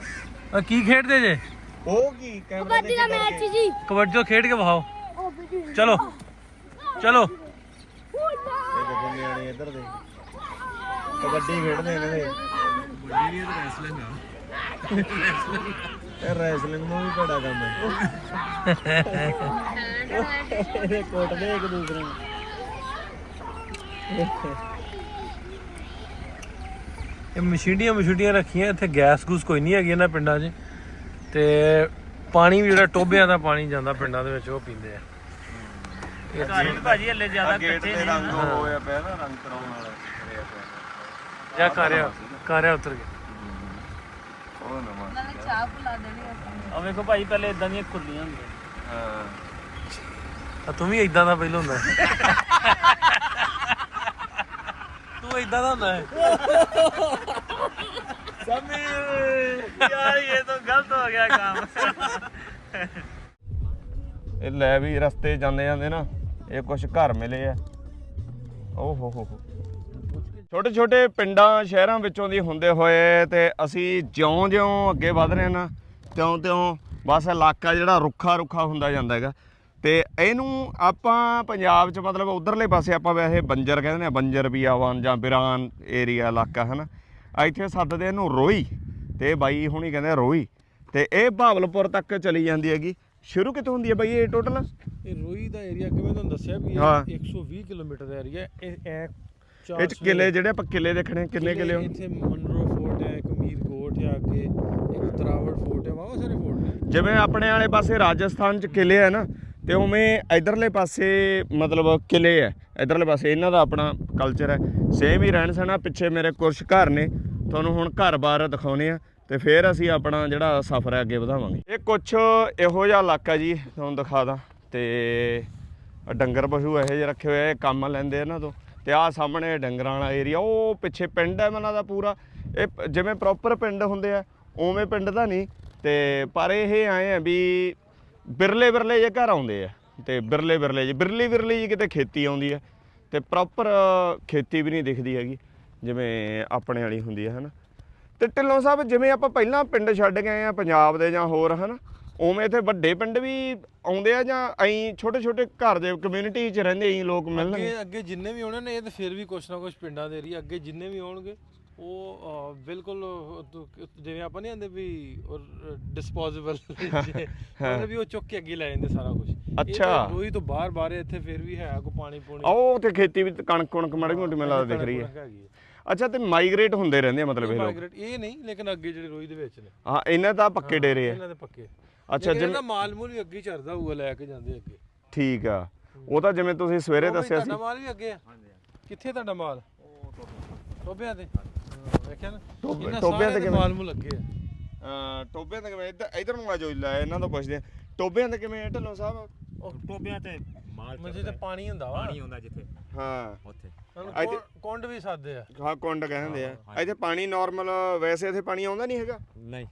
C: ਆ ਕੀ ਖੇਡਦੇ ਜੇ?
A: ਉਹ ਕੀ ਕੈਮਰਾ
H: ਕਬੱਡੀ ਦਾ ਮੈਚ ਜੀ।
C: ਕਬੱਡੀ ਤੋਂ ਖੇਡ ਕੇ ਵਿਖਾਓ। ਚਲੋ। ਚਲੋ।
A: ਇਹ ਦੇਖੋ ਨਿਆਣੇ ਇੱਧਰ ਦੇ। ਕਬੱਡੀ ਖੇਡਦੇ ਇਹਨਾਂ ਦੇ ਕਬੱਡੀ ਵੀ ਰੈਸਲਿੰਗ ਆ ਇਹ ਰੈਸਲਿੰਗ ਨੂੰ ਵੀ ਬੜਾ ਕੰਮ ਹੈ। *laughs* ਇਹ ਕੋਟਦੇ ਇੱਕ ਦੂਸਰੇ ਨੂੰ।
C: ਇਹ ਮਸ਼ੀਨੀਆਂ ਮਸ਼ੀਨੀਆਂ ਰੱਖੀਆਂ ਇੱਥੇ ਗੈਸ ਗੂਸ ਕੋਈ ਨਹੀਂ ਹੈਗੀ ਇਹਨਾਂ ਪਿੰਡਾਂ 'ਚ। ਤੇ ਪਾਣੀ ਵੀ ਜਿਹੜਾ ਟੋਬਿਆਂ ਦਾ ਪਾਣੀ ਜਾਂਦਾ ਪਿੰਡਾਂ ਦੇ ਵਿੱਚ ਉਹ ਪੀਂਦੇ ਆ।
D: ਘਰ ਵੀ ਭਾਜੀ ਹੱਲੇ ਜ਼ਿਆਦਾ
A: ਗੇਟ
D: ਕੱਚੇ
A: ਤੇ
D: ਨਹੀਂ
A: ਰੰਗ ਹੋਇਆ ਪਿਆ ਨਾ ਰੰਗ ਕਰਾਉਣ ਵਾਲਾ। ਕਰਿਆ ਪਿਆ
C: ਜਾਂ ਕਾਰਿਆ ਕਾਰਿਆ ਉਤਰ ਗਿਆ
A: ਉਹ ਨਵਾਂ
D: ਆ। ਵੇਖੋ ਭਾਜੀ ਪਹਿਲੇ ਇਦਾਂ ਦੀਆਂ ਖੁੱਲੀਆਂ ਹੁੰਦੀਆਂ।
A: ਹਾਂ।
C: ਆ ਤੂੰ ਵੀ ਇਦਾਂ ਦਾ ਪਹਿਲਾਂ ਹੁੰਦਾ। *laughs* ਤੂੰ ਇਦਾਂ ਦਾ ਹੁੰਦਾ ਹੈ।
D: ਯਾਰ ਇਹ ਤਾਂ ਗਲਤ ਹੋ ਗਿਆ ਕੰਮ।
A: ਇਹ ਲੈ ਵੀ ਰਸਤੇ ਜਾਂਦੇ ਜਾਂਦੇ ਨਾ ਇਹ ਕੁਝ ਘਰ ਮਿਲੇ ਆ। ਓ ਹੋ ਹੋ ਹੋ। ਛੋਟੇ ਛੋਟੇ ਪਿੰਡਾਂ ਸ਼ਹਿਰਾਂ ਵਿੱਚੋਂ ਦੀ ਹੁੰਦੇ ਹੋਏ ਤੇ ਅਸੀਂ ਜਿਉਂ-ਜਿਉਂ ਅੱਗੇ ਵਧ ਰਹੇ ਨਾ ਤਿਉਂ-ਤਿਉਂ ਬਸ ਇਲਾਕਾ ਜਿਹੜਾ ਰੁੱਖਾ ਰੁੱਖਾ ਹੁੰਦਾ ਜਾਂਦਾ ਹੈਗਾ। ਤੇ ਇਹਨੂੰ ਆਪਾਂ ਪੰਜਾਬ 'ਚ ਮਤਲਬ ਉਧਰਲੇ ਪਾਸੇ ਆਪਾਂ ਵੈਸੇ ਬੰਜਰ ਕਹਿੰਦੇ ਨੇ ਬੰਜਰ ਬਿਆਵਾਨ ਜਾਂ ਬਿਰਾਨ ਏਰੀਆ ਇਲਾਕਾ ਹਨਾ? ਇੱਥੇ ਸੱਦਦੇ ਇਹਨੂੰ ਰੋਈ ਤੇ ਬਾਈ ਹੁਣੀ ਕਹਿੰਦੇ ਰੋਈ ਤੇ ਇਹ ਭਾਵਲਪੁਰ ਤੱਕ ਚਲੀ ਜਾਂਦੀ ਹੈਗੀ। ਸ਼ੁਰੂ ਕਿੱਥੋਂ ਹੁੰਦੀ ਹੈ ਬਾਈ ਇਹ ਟੋਟਲ
C: ਇਹ ਰੋਈ ਦਾ ਏਰੀਆ ਕਿਵੇਂ ਤੁਹਾਨੂੰ ਦੱਸਿਆ ਵੀ
A: ਹਾਂ।
C: ਇਹ 120 ਕਿਲੋਮੀਟਰ ਦਾ ਏਰੀਆ ਇਹ ਐ
A: ਇਹ ਚ ਕਿਲੇ ਜਿਹੜੇ ਆਪਾਂ ਕਿਲੇ ਦੇਖਣੇ ਕਿੰਨੇ ਕਿਲੇ
C: ਇੱਥੇ ਮਨਰੋ ਫੋਰਟ ਹੈ ਇੱਕ ਮੀਰ ਕੋਟ ਹੈ ਅੱਗੇ ਇੱਕ ਤਰਾਵੜ ਫੋਰਟ ਹੈ ਬਹੁਤ ਸਾਰੇ ਫੋਰਟ ਨੇ।
A: ਜਿਵੇਂ ਆਪਣੇ ਵਾਲੇ ਪਾਸੇ ਰਾਜਸਥਾਨ ਚ ਕਿਲੇ ਹੈ ਨਾ ਤੇ ਉਵੇਂ ਇਧਰਲੇ ਪਾਸੇ ਮਤਲਬ ਕਿਲੇ ਹੈ, ਇਧਰਲੇ ਪਾਸੇ ਇਹਨਾਂ ਦਾ ਆਪਣਾ ਕਲਚਰ ਹੈ। ਸੇਮ ਹੀ ਰਹਿਣ ਸਹਿਣਾ ਪਿੱਛੇ ਮੇਰੇ ਕੁਝ ਘਰ ਨੇ, ਤੁਹਾਨੂੰ ਹੁਣ ਘਰ-ਬਾਰ ਦਿਖਾਉਨੇ ਆ ਤੇ ਫਿਰ ਅਸੀਂ ਆਪਣਾ ਜਿਹੜਾ ਸਫ਼ਰ ਹੈ ਅੱਗੇ ਵਧਾਵਾਂਗੇ। ਇਹ ਕੁਝ ਇਹੋ ਜਿਹਾ ਇਲਾਕਾ ਜੀ, ਤੁਹਾਨੂੰ ਦਿਖਾ ਦਾਂ। ਤੇ ਡੰਗਰ ਪਸ਼ੂ ਇਹੋ ਜਿਹੇ ਰੱਖੇ ਹੋਏ ਆ ਕੰਮ ਲੈਂਦੇ ਇਹਨਾਂ ਤੋਂ। ਤੇ ਆਹ ਸਾਹਮਣੇ ਡੰਗਰਾਂ ਵਾਲਾ ਏਰੀਆ ਉਹ ਪਿੱਛੇ ਪਿੰਡ ਹੈ ਮਨਾਂ ਦਾ ਪੂਰਾ। ਇਹ ਜਿਵੇਂ ਪ੍ਰੋਪਰ ਪਿੰਡ ਹੁੰਦੇ ਆ, ਉਵੇਂ ਪਿੰਡ ਦਾ ਨਹੀਂ। ਤੇ ਪਰ ਇਹ ਆਏ ਆ ਵੀ ਬਿਰਲੇ ਬਿਰਲੇ ਜੇ ਘਰ ਆਉਂਦੇ ਆ ਤੇ ਬਿਰਲੇ ਬਿਰਲੇ ਜੇ, ਬਿਰਲੀ ਬਿਰਲੀ ਜੀ ਕਿਤੇ ਖੇਤੀ ਆਉਂਦੀ ਹੈ ਤੇ ਪ੍ਰੋਪਰ ਖੇਤੀ ਵੀ ਨਹੀਂ ਦਿਖਦੀ ਹੈਗੀ, ਜਿਵੇਂ ਆਪਣੇ ਵਾਲੀ ਹੁੰਦੀ ਹੈ ਹਨਾ। ਤੇ ਢਿੱਲੋਂ ਸਾਹਿਬ, ਜਿਵੇਂ ਆਪਾਂ ਪਹਿਲਾਂ ਪਿੰਡ ਛੱਡ ਗਏ ਆ, ਪੰਜਾਬ ਦੇ ਜਾਂ ਹੋਰ, ਹਨਾ, ਉਵੇਂ ਇੱਥੇ ਵੱਡੇ ਪਿੰਡ ਵੀ ਆਉਂਦੇ ਆ ਜਾਂ ਐਂ ਛੋਟੇ ਛੋਟੇ ਘਰ ਦੇ ਕਮਿਊਨਿਟੀ 'ਚ ਰਹਿੰਦੇ ਐਂ ਲੋਕ ਮਿਲਣਗੇ?
C: ਅੱਗੇ ਅੱਗੇ ਜਿੰਨੇ ਵੀ ਆਉਣੇ ਨੇ, ਇਹ ਤਾਂ ਫਿਰ ਵੀ ਕੁਛ ਨਾ ਕੁਛ ਪਿੰਡਾਂ ਦੇ ਏਰੀਆ ਅੱਗੇ ਜਿੰਨੇ ਵੀ ਆਉਣਗੇ ਉਹ ਬਿਲਕੁਲ ਉਹ ਜਿਵੇਂ ਆਪਾਂ ਨਹੀਂ ਆਂਦੇ ਵੀ ਡਿਸਪੋਜ਼ੇਬਲ *laughs* ਮਤਲਬ ਵੀ ਉਹ ਚੁੱਕ ਕੇ ਅੱਗੇ ਲੈ ਜਾਂਦੇ ਸਾਰਾ ਕੁਝ
A: ਅੱਛਾ।
C: ਰੋਈ ਤੋਂ ਬਾਹਰ ਬਾਹਰ ਇੱਥੇ ਫਿਰ ਵੀ ਹੈ ਕੋ ਪਾਣੀ ਪੂਣੀ।
A: ਆਓ ਤੇ ਖੇਤੀ ਵੀ ਕਣਕ ਕੁਣਕ ਮਾੜੀ ਮੋਟੀ ਮੈਨੂੰ ਲੱਗਦਾ ਦਿਖ ਰਹੀ ਹੈ। ਅੱਛਾ ਤੇ ਮਾਈਗ੍ਰੇਟ ਹੁੰਦੇ ਰਹਿੰਦੇ ਆ ਮਤਲਬ ਇਹ ਲੋਕ?
C: ਮਾਈਗ੍ਰੇਟ ਇਹ ਨਹੀਂ ਲੇਕਿਨ ਅੱਗੇ ਜਿਹੜੇ ਰੋਈ ਦੇ ਵਿੱਚ ਨੇ।
A: ਹਾਂ ਇਹਨਾਂ ਦਾ ਪੱਕੇ ਡੇਰੇ ਆ।
C: ਇਹਨਾਂ ਦੇ ਪੱਕੇ।
A: ਅੱਛਾ ਜਿਵੇਂ
C: ਮਾਲ ਮੂਲ ਵੀ ਅੱਗੇ ਚੜਦਾ ਹੋਊਗਾ ਲੈ ਕੇ ਜਾਂਦੇ ਅੱਗੇ।
A: ਠੀਕ ਆ। ਉਹ ਤਾਂ ਜਿਵੇਂ ਤੁਸੀਂ ਸਵੇਰੇ
C: ਉਹ
A: ਦੱਸਿਆ ਸੀ।
C: ਤੁਹਾਡਾ ਮਾਲ ਵੀ ਅੱਗੇ ਆ? ਕਿੱਥੇ ਤੁਹਾਡਾ ਮਾਲ? ਟੋਬਿਆਂ ਤੇ? ਵੇਖਿਆ ਨਾ
A: ਟੋਬੇ-
C: ਇਹਨਾਂ
A: ਟੋਬਿਆਂ ਤੇ
C: ਸਾਰਿਆਂ ਦੇ
A: ਕਿਵੇਂ?
C: ਮਾਲ ਮੂਲ ਲੱਗੇ ਆ।
A: ਅ ਟੋਬਿਆਂ ਤੇ ਕਿਵੇਂ? ਇੱਧਰ ਇੱਧਰ ਨੂੰ ਆ ਜਾਓ ਲੈ ਇਹਨਾਂ ਤੋਂ ਪੁੱਛਦੇ ਆ। ਟੋਬਿਆਂ ਤੇ ਕਿਵੇਂ ਆ ਢਿੱਲੋਂ ਸਾਹਿਬ?
D: ਉਹ ਟੋਬਿਆਂ ਤੇ ਮਾਲ
C: ਮਜੇ ਤੇ ਪਾਣੀ ਹੁੰਦਾ ਵਾ।
D: ਪਾਣੀ ਹੁੰਦਾ ਜਿੱਥੇ।
A: ਹਾਂ।
D: ਉੱਥੇ।
C: ਉਹਨੂੰ
A: ਇੱਥੇ-
C: ਕੁੰ- ਕੁੰਡ ਵੀ ਸਾਦੇ ਆ।
A: ਹਾਂ ਕੁੰਡ ਕਹਿੰਦੇ ਆ। ਇੱਥੇ ਪਾਣੀ ਨਾਰਮਲ ਵੈਸੇ ਇੱਥੇ ਪਾਣੀ ਆਉਂਦਾ ਨਹੀਂ ਹੈਗਾ?
D: ਨਹੀਂ।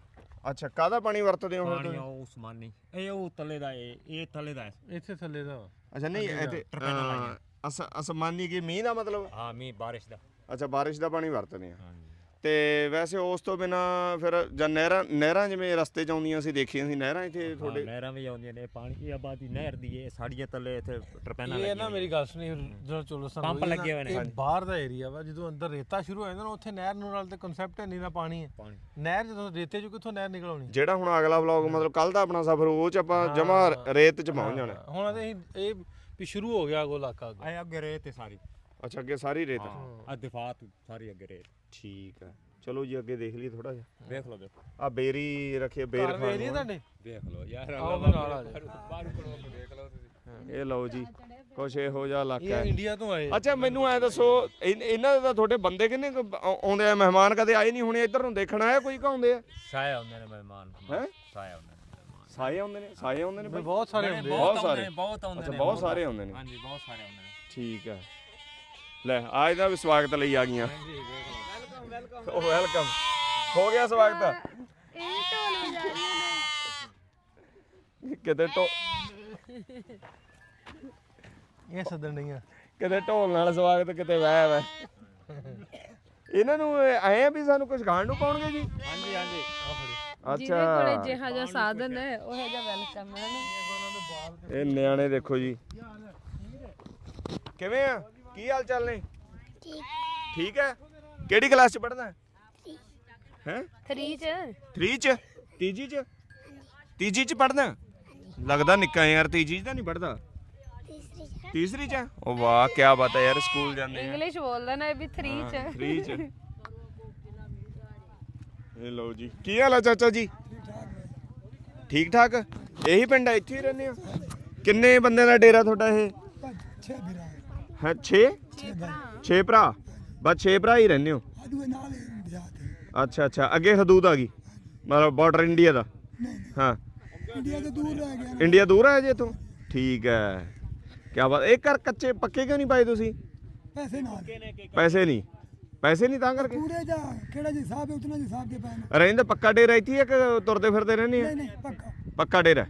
A: ਅੱਛਾ ਕਾਹਦਾ ਪਾਣੀ ਵਰਤਦੇ ਹੋ ਫਿਰ
D: ਪਾਣੀ
A: ਤੁਸੀਂ?
D: ਉਹ ਉਸਮਾਨੀ ਇਹ ਉਹ ਥੱਲੇ ਦਾ ਇਹ ਇਹ ਥੱਲੇ ਦਾ ਹੈ।
C: ਇੱਥੇ ਥੱਲੇ ਦਾ ਵਾ।
A: ਅੱਛਾ ਨਹੀਂ ਇੱਥੇ ਅ, ਅਸ ਅਸਮਾਨੀ ਕੀ ਮੀਂਹ ਦਾ ਮਤਲਬ?
D: ਹਾਂ ਮੀਂਹ ਬਾਰਿਸ਼ ਦਾ।
A: ਅੱਛਾ ਬਾਰਿਸ਼ ਦਾ ਪਾਣੀ ਵਰਤਦੇ ਆ।
D: ਹਾਂਜੀ।
A: ਤੇ ਵੈਸੇ ਉਸ ਤੋਂ ਬਿਨਾ ਫਿਰ ਜਾਂ ਨਹਿਰਾਂ ਨਹਿਰਾਂ ਜਿਵੇਂ ਰਸਤੇ 'ਚ ਆਉਂਦੀਆਂ ਸੀ ਦੇਖੀਆਂ ਸੀ ਨਹਿਰਾਂ ਇੱਥੇ
D: ਹਾਂ,
A: ਤੁਹਾਡੇ
D: ਨਹਿਰਾਂ ਵੀ ਆਉਂਦੀਆਂ ਨੇ ਪਾਣੀ ਇਹ ਆਬਾਦੀ ਨਹਿਰ ਦੀ ਇਹ ਸਾਡੀਆਂ ਥੱਲੇ ਇੱਥੇ ਟਰਪੈਨਾ
C: ਇਹ ਨਾ ਮੇਰੀ ਗੱਲ ਸੁਣੀ ਜਦੋਂ ਚੋਲਸਤਾਨ
D: ਪੰਪ
C: ਹੋਈ ਨਾ,
D: ਲੱਗੇ ਹੋਏ ਨੇ।
C: ਇਹ ਬਾਹਰ ਦਾ ਏਰੀਆ ਵਾ ਜਦੋਂ ਅੰਦਰ ਰੇਤਾ ਸ਼ੁਰੂ ਹੋ ਜਾਂਦਾ ਨਾ ਉੱਥੇ ਨਹਿਰ ਨੂੰ ਨਾਲ ਤੇ ਕਨਸੈਪਟ ਹੈ ਨਹੀਂ ਨਾ ਪਾਣੀ ਹੈ।
D: ਪਾਣੀ।
C: ਨਹਿਰ ਜਦੋਂ ਰੇਤੇ ਚੋਂ ਕਿੱਥੋਂ ਨਹਿਰ ਨਿਕਲ ਆਉਣੀ?
A: ਜਿਹੜਾ ਹੁਣ ਅਗਲਾ ਵਲੌਗ ਮਤਲਬ ਕੱਲ ਦਾ ਆਪਣਾ ਸਫ਼ਰ ਉਹ 'ਚ ਆਪਾਂ ਜਮਾ ਰੇਤ 'ਚ ਪਹੁੰਚ ਜਾਣਾ।
C: ਹੁਣ ਅਸੀਂ ਇਹ ਵੀ ਸ਼ੁਰੂ ਹੋ ਗਿਆ ਅਗੋ ਇਲਾਕਾ ਅੱਗੇ।
D: ਆਏ ਅੱਗੇ ਰੇਤ ਤੇ ਸਾਰੀ।
A: ਅੱਛਾ ਅੱਗੇ ਸਾਰੀ ਰੇਤ
D: ਹਾਂ। ਆ ਦਿਫਾਤ ਸਾਰੀ ਅੱਗੇ ਰੇਤ।
A: ਠੀਕ ਆ। ਚਲੋ ਜੀ ਅੱਗੇ ਦੇਖ ਲਈਏ ਥੋੜਾ ਜਿਹਾ।
D: ਵੇਖ ਲਓ ਵੇਖੋ
A: ਆ ਬੇਰੀ ਰੱਖੇ ਬੇਰ ਖਾਣ
C: ਤੁਹਾਡੇ?
D: ਵੇਖ ਲਓ ਯਾਰ
C: ਆਓ ਮੇਰੇ ਨਾਲ ਆ ਜਾਓ।
A: ਨੂੰ। ਇਹ ਲਓ ਜੀ ਕੁਛ ਇਹੋ ਜਿਹਾ ਇਲਾਕਾ
C: ਇਹ
A: ਹੈ।
C: ਇੰਡੀਆ ਤੋਂ ਆਏ
A: ਅੱਛਾ ਮੈਨੂੰ ਐ ਦੱਸੋ ਇਨ- ਇਹਨਾਂ ਦੇ ਤੁਹਾਡੇ ਬੰਦੇ ਕਿੰਨੇ ਕੁ ਆ- ਆਉਂਦੇ ਆ ਮਹਿਮਾਨ? ਕਦੇ ਆਏ ਨਹੀਂ ਹੋਣੇ ਇੱਧਰ ਨੂੰ? ਦੇਖਣ ਆਇਆ ਕੋਈ ਕਾਉਂਦੇ ਆ?
D: ਸਾਇਆ ਹੁੰਦੇ ਨੇ ਮਹਿਮਾਨ
A: ਹੈਂ?
D: ਸਾਇਆ ਹੁੰਦੇ ਨੇ। ਮਹਿਮਾਨ
A: ਸਾਏ ਆਉਂਦੇ ਨੇ? ਸਾਏ ਆਉਂਦੇ ਨੇ ਬਾਈ?
C: ਬਹੁਤ ਸਾਰੇ ਹੁੰਦੇ ਆ।
A: ਬਹੁਤ
D: ਬਹੁਤ
A: ਸਾਰੇ।
D: ਆਉਂਦੇ ਨੇ ਬਹੁਤ ਆਉਂਦੇ
A: ਅੱਛਾ
D: ਨੇ
A: ਬਹੁਤ ਸਾਰੇ ਆਉਂਦੇ ਨੇ।
D: ਹਾਂਜੀ ਬਹੁਤ ਸਾਰੇ ਆਉਂਦੇ ਨੇ।
A: ਠੀਕ ਆ। ਲੈ ਆ ਇਹਦਾ ਵੀ ਸਵਾਗਤ ਲਈ ਆ ਗਈਆਂ। ਵੈਲਕਮ ਵੈਲਕਮ ਹੋ ਗਿਆ ਸਵਾਗਤ।
H: ਇਹ ਢੋਲ ਵਜਾ ਰਹੀਆਂ ਨੇ
A: ਕਿਤੇ ਢੋ
C: ਇਹ ਸੱਦਣ ਡਈਆਂ।
A: ਕਿਤੇ ਢੋਲ ਨਾਲ ਸਵਾਗਤ ਕਿਤੇ ਵਹਿ ਵਹਿ। ਇਹਨਾਂ ਨੂੰ ਆਏ ਆ ਵੀ ਸਾਨੂੰ ਕੁਝ ਖਾਣ ਨੂੰ ਪਾਉਣਗੇ ਜੀ?
D: ਹਾਂਜੀ ਹਾਂਜੀ।
B: ਜਿਹਦੇ ਕੋਲੇ
A: ਅੱਛਾ
B: ਜਿਹਾ ਜਿਹਾ ਸਾਧਨ ਹੈ ਉਹ ਜਿਹਾ ਵੈਲਕਮ ਹੈ ਨਾ।
A: ਇਹ ਨਿਆਣੇ ਦੇਖੋ ਜੀ। ਕਿਵੇਂ ਆ? ਕੀ ਹਾਲ ਚਾਲ ਨੇ?
H: ਠੀਕ।
A: ਹੈ? ਕਿਹੜੀ ਕਲਾਸ ਚ ਪੜਦਾ ਹੈ?
B: 3 ਚ।
A: 3 ਚ? ਤੀਜੀ ਚ? ਤੀਜੀ ਚ ਪੜਦਾ ਲੱਗਦਾ ਨਿੱਕਾ ਯਾਰ ਤੀਜੀ ਚ ਤਾਂ ਨਹੀਂ ਪੜਦਾ
H: ਤੀਸਰੀ ਚ
A: ਤੀਸਰੀ ਚ ਉਹ ਵਾਹ ਕੀ ਬਾਤ ਹੈ ਯਾਰ ਸਕੂਲ ਜਾਂਦੇ ਆ।
B: ਇੰਗਲਿਸ਼ ਬੋਲਦਾ ਨਾ ਇਹ ਵੀ 3 ਚ
A: 3 ਚ। ਇਹ ਲਓ ਜੀ ਕੀ ਹਾਲ ਆ ਚਾਚਾ ਜੀ? ਠੀਕ ਠਾਕ? ਇਹੀ ਪਿੰਡ ਆ ਇੱਥੇ ਹੀ ਰਹਿੰਦੇ ਹੋ ਕਿੰਨੇ ਬੰਦੇ ਦਾ ਡੇਰਾ ਤੁਹਾਡਾ ਇਹ?
E: ਵੀਰਾ।
A: ਹੈ 6
E: ਛੇ ਭਾਈ
A: 6 ਭਰਾ। ਬਸ 6 ਭਰਾ ਹੀ ਰਹਿੰਦੇ ਹੋ?
E: ਨਾਲ
A: ਅੱਛਾ ਅੱਛਾ। ਅੱਗੇ ਹਦੂਦ ਆ ਗਈ। ਮਤਲਬ ਬਾਰਡਰ ਇੰਡੀਆ ਦਾ। ਹਾਂ।
E: ਇੰਡੀਆ ਤੋਂ ਦੂਰ ਰਹਿ ਗਿਆ
A: ਇੰਡੀਆ ਦੂਰ ਹੈ ਜੇ ਤੋਂ? ਠੀਕ ਹੈ। ਕੀ ਬਾਤ। ਇਹ ਘਰ ਕੱਚੇ ਪੱਕੇ ਕਿਉਂ ਨਹੀਂ ਪਾਏ ਤੁਸੀਂ?
E: ਪੈਸੇ ਨਾਲ
A: ਪੈਸੇ ਨਹੀਂ। ਪੈਸੇ ਨਹੀਂ ਤਾਂ ਕਰਕੇ?
E: ਪੂਰੇ ਜਾ ਕਿਹੜਾ ਜੀ ਸਾਹਿਬ ਉਤਨਾ ਜੀ ਸਾਹਿਬ ਦੇ ਪੈਣ
A: ਰਹਿੰਦੇ ਪੱਕਾ ਡੇਰਾ ਇੱਥੇ ਹੀ ਕਿ ਤੁਰਦੇ ਫਿਰਦੇ ਰਹਿੰਦੇ ਆ?
E: ਨਹੀਂ ਨਹੀਂ ਪੱਕਾ।
A: ਪੱਕਾ ਡੇਰਾ।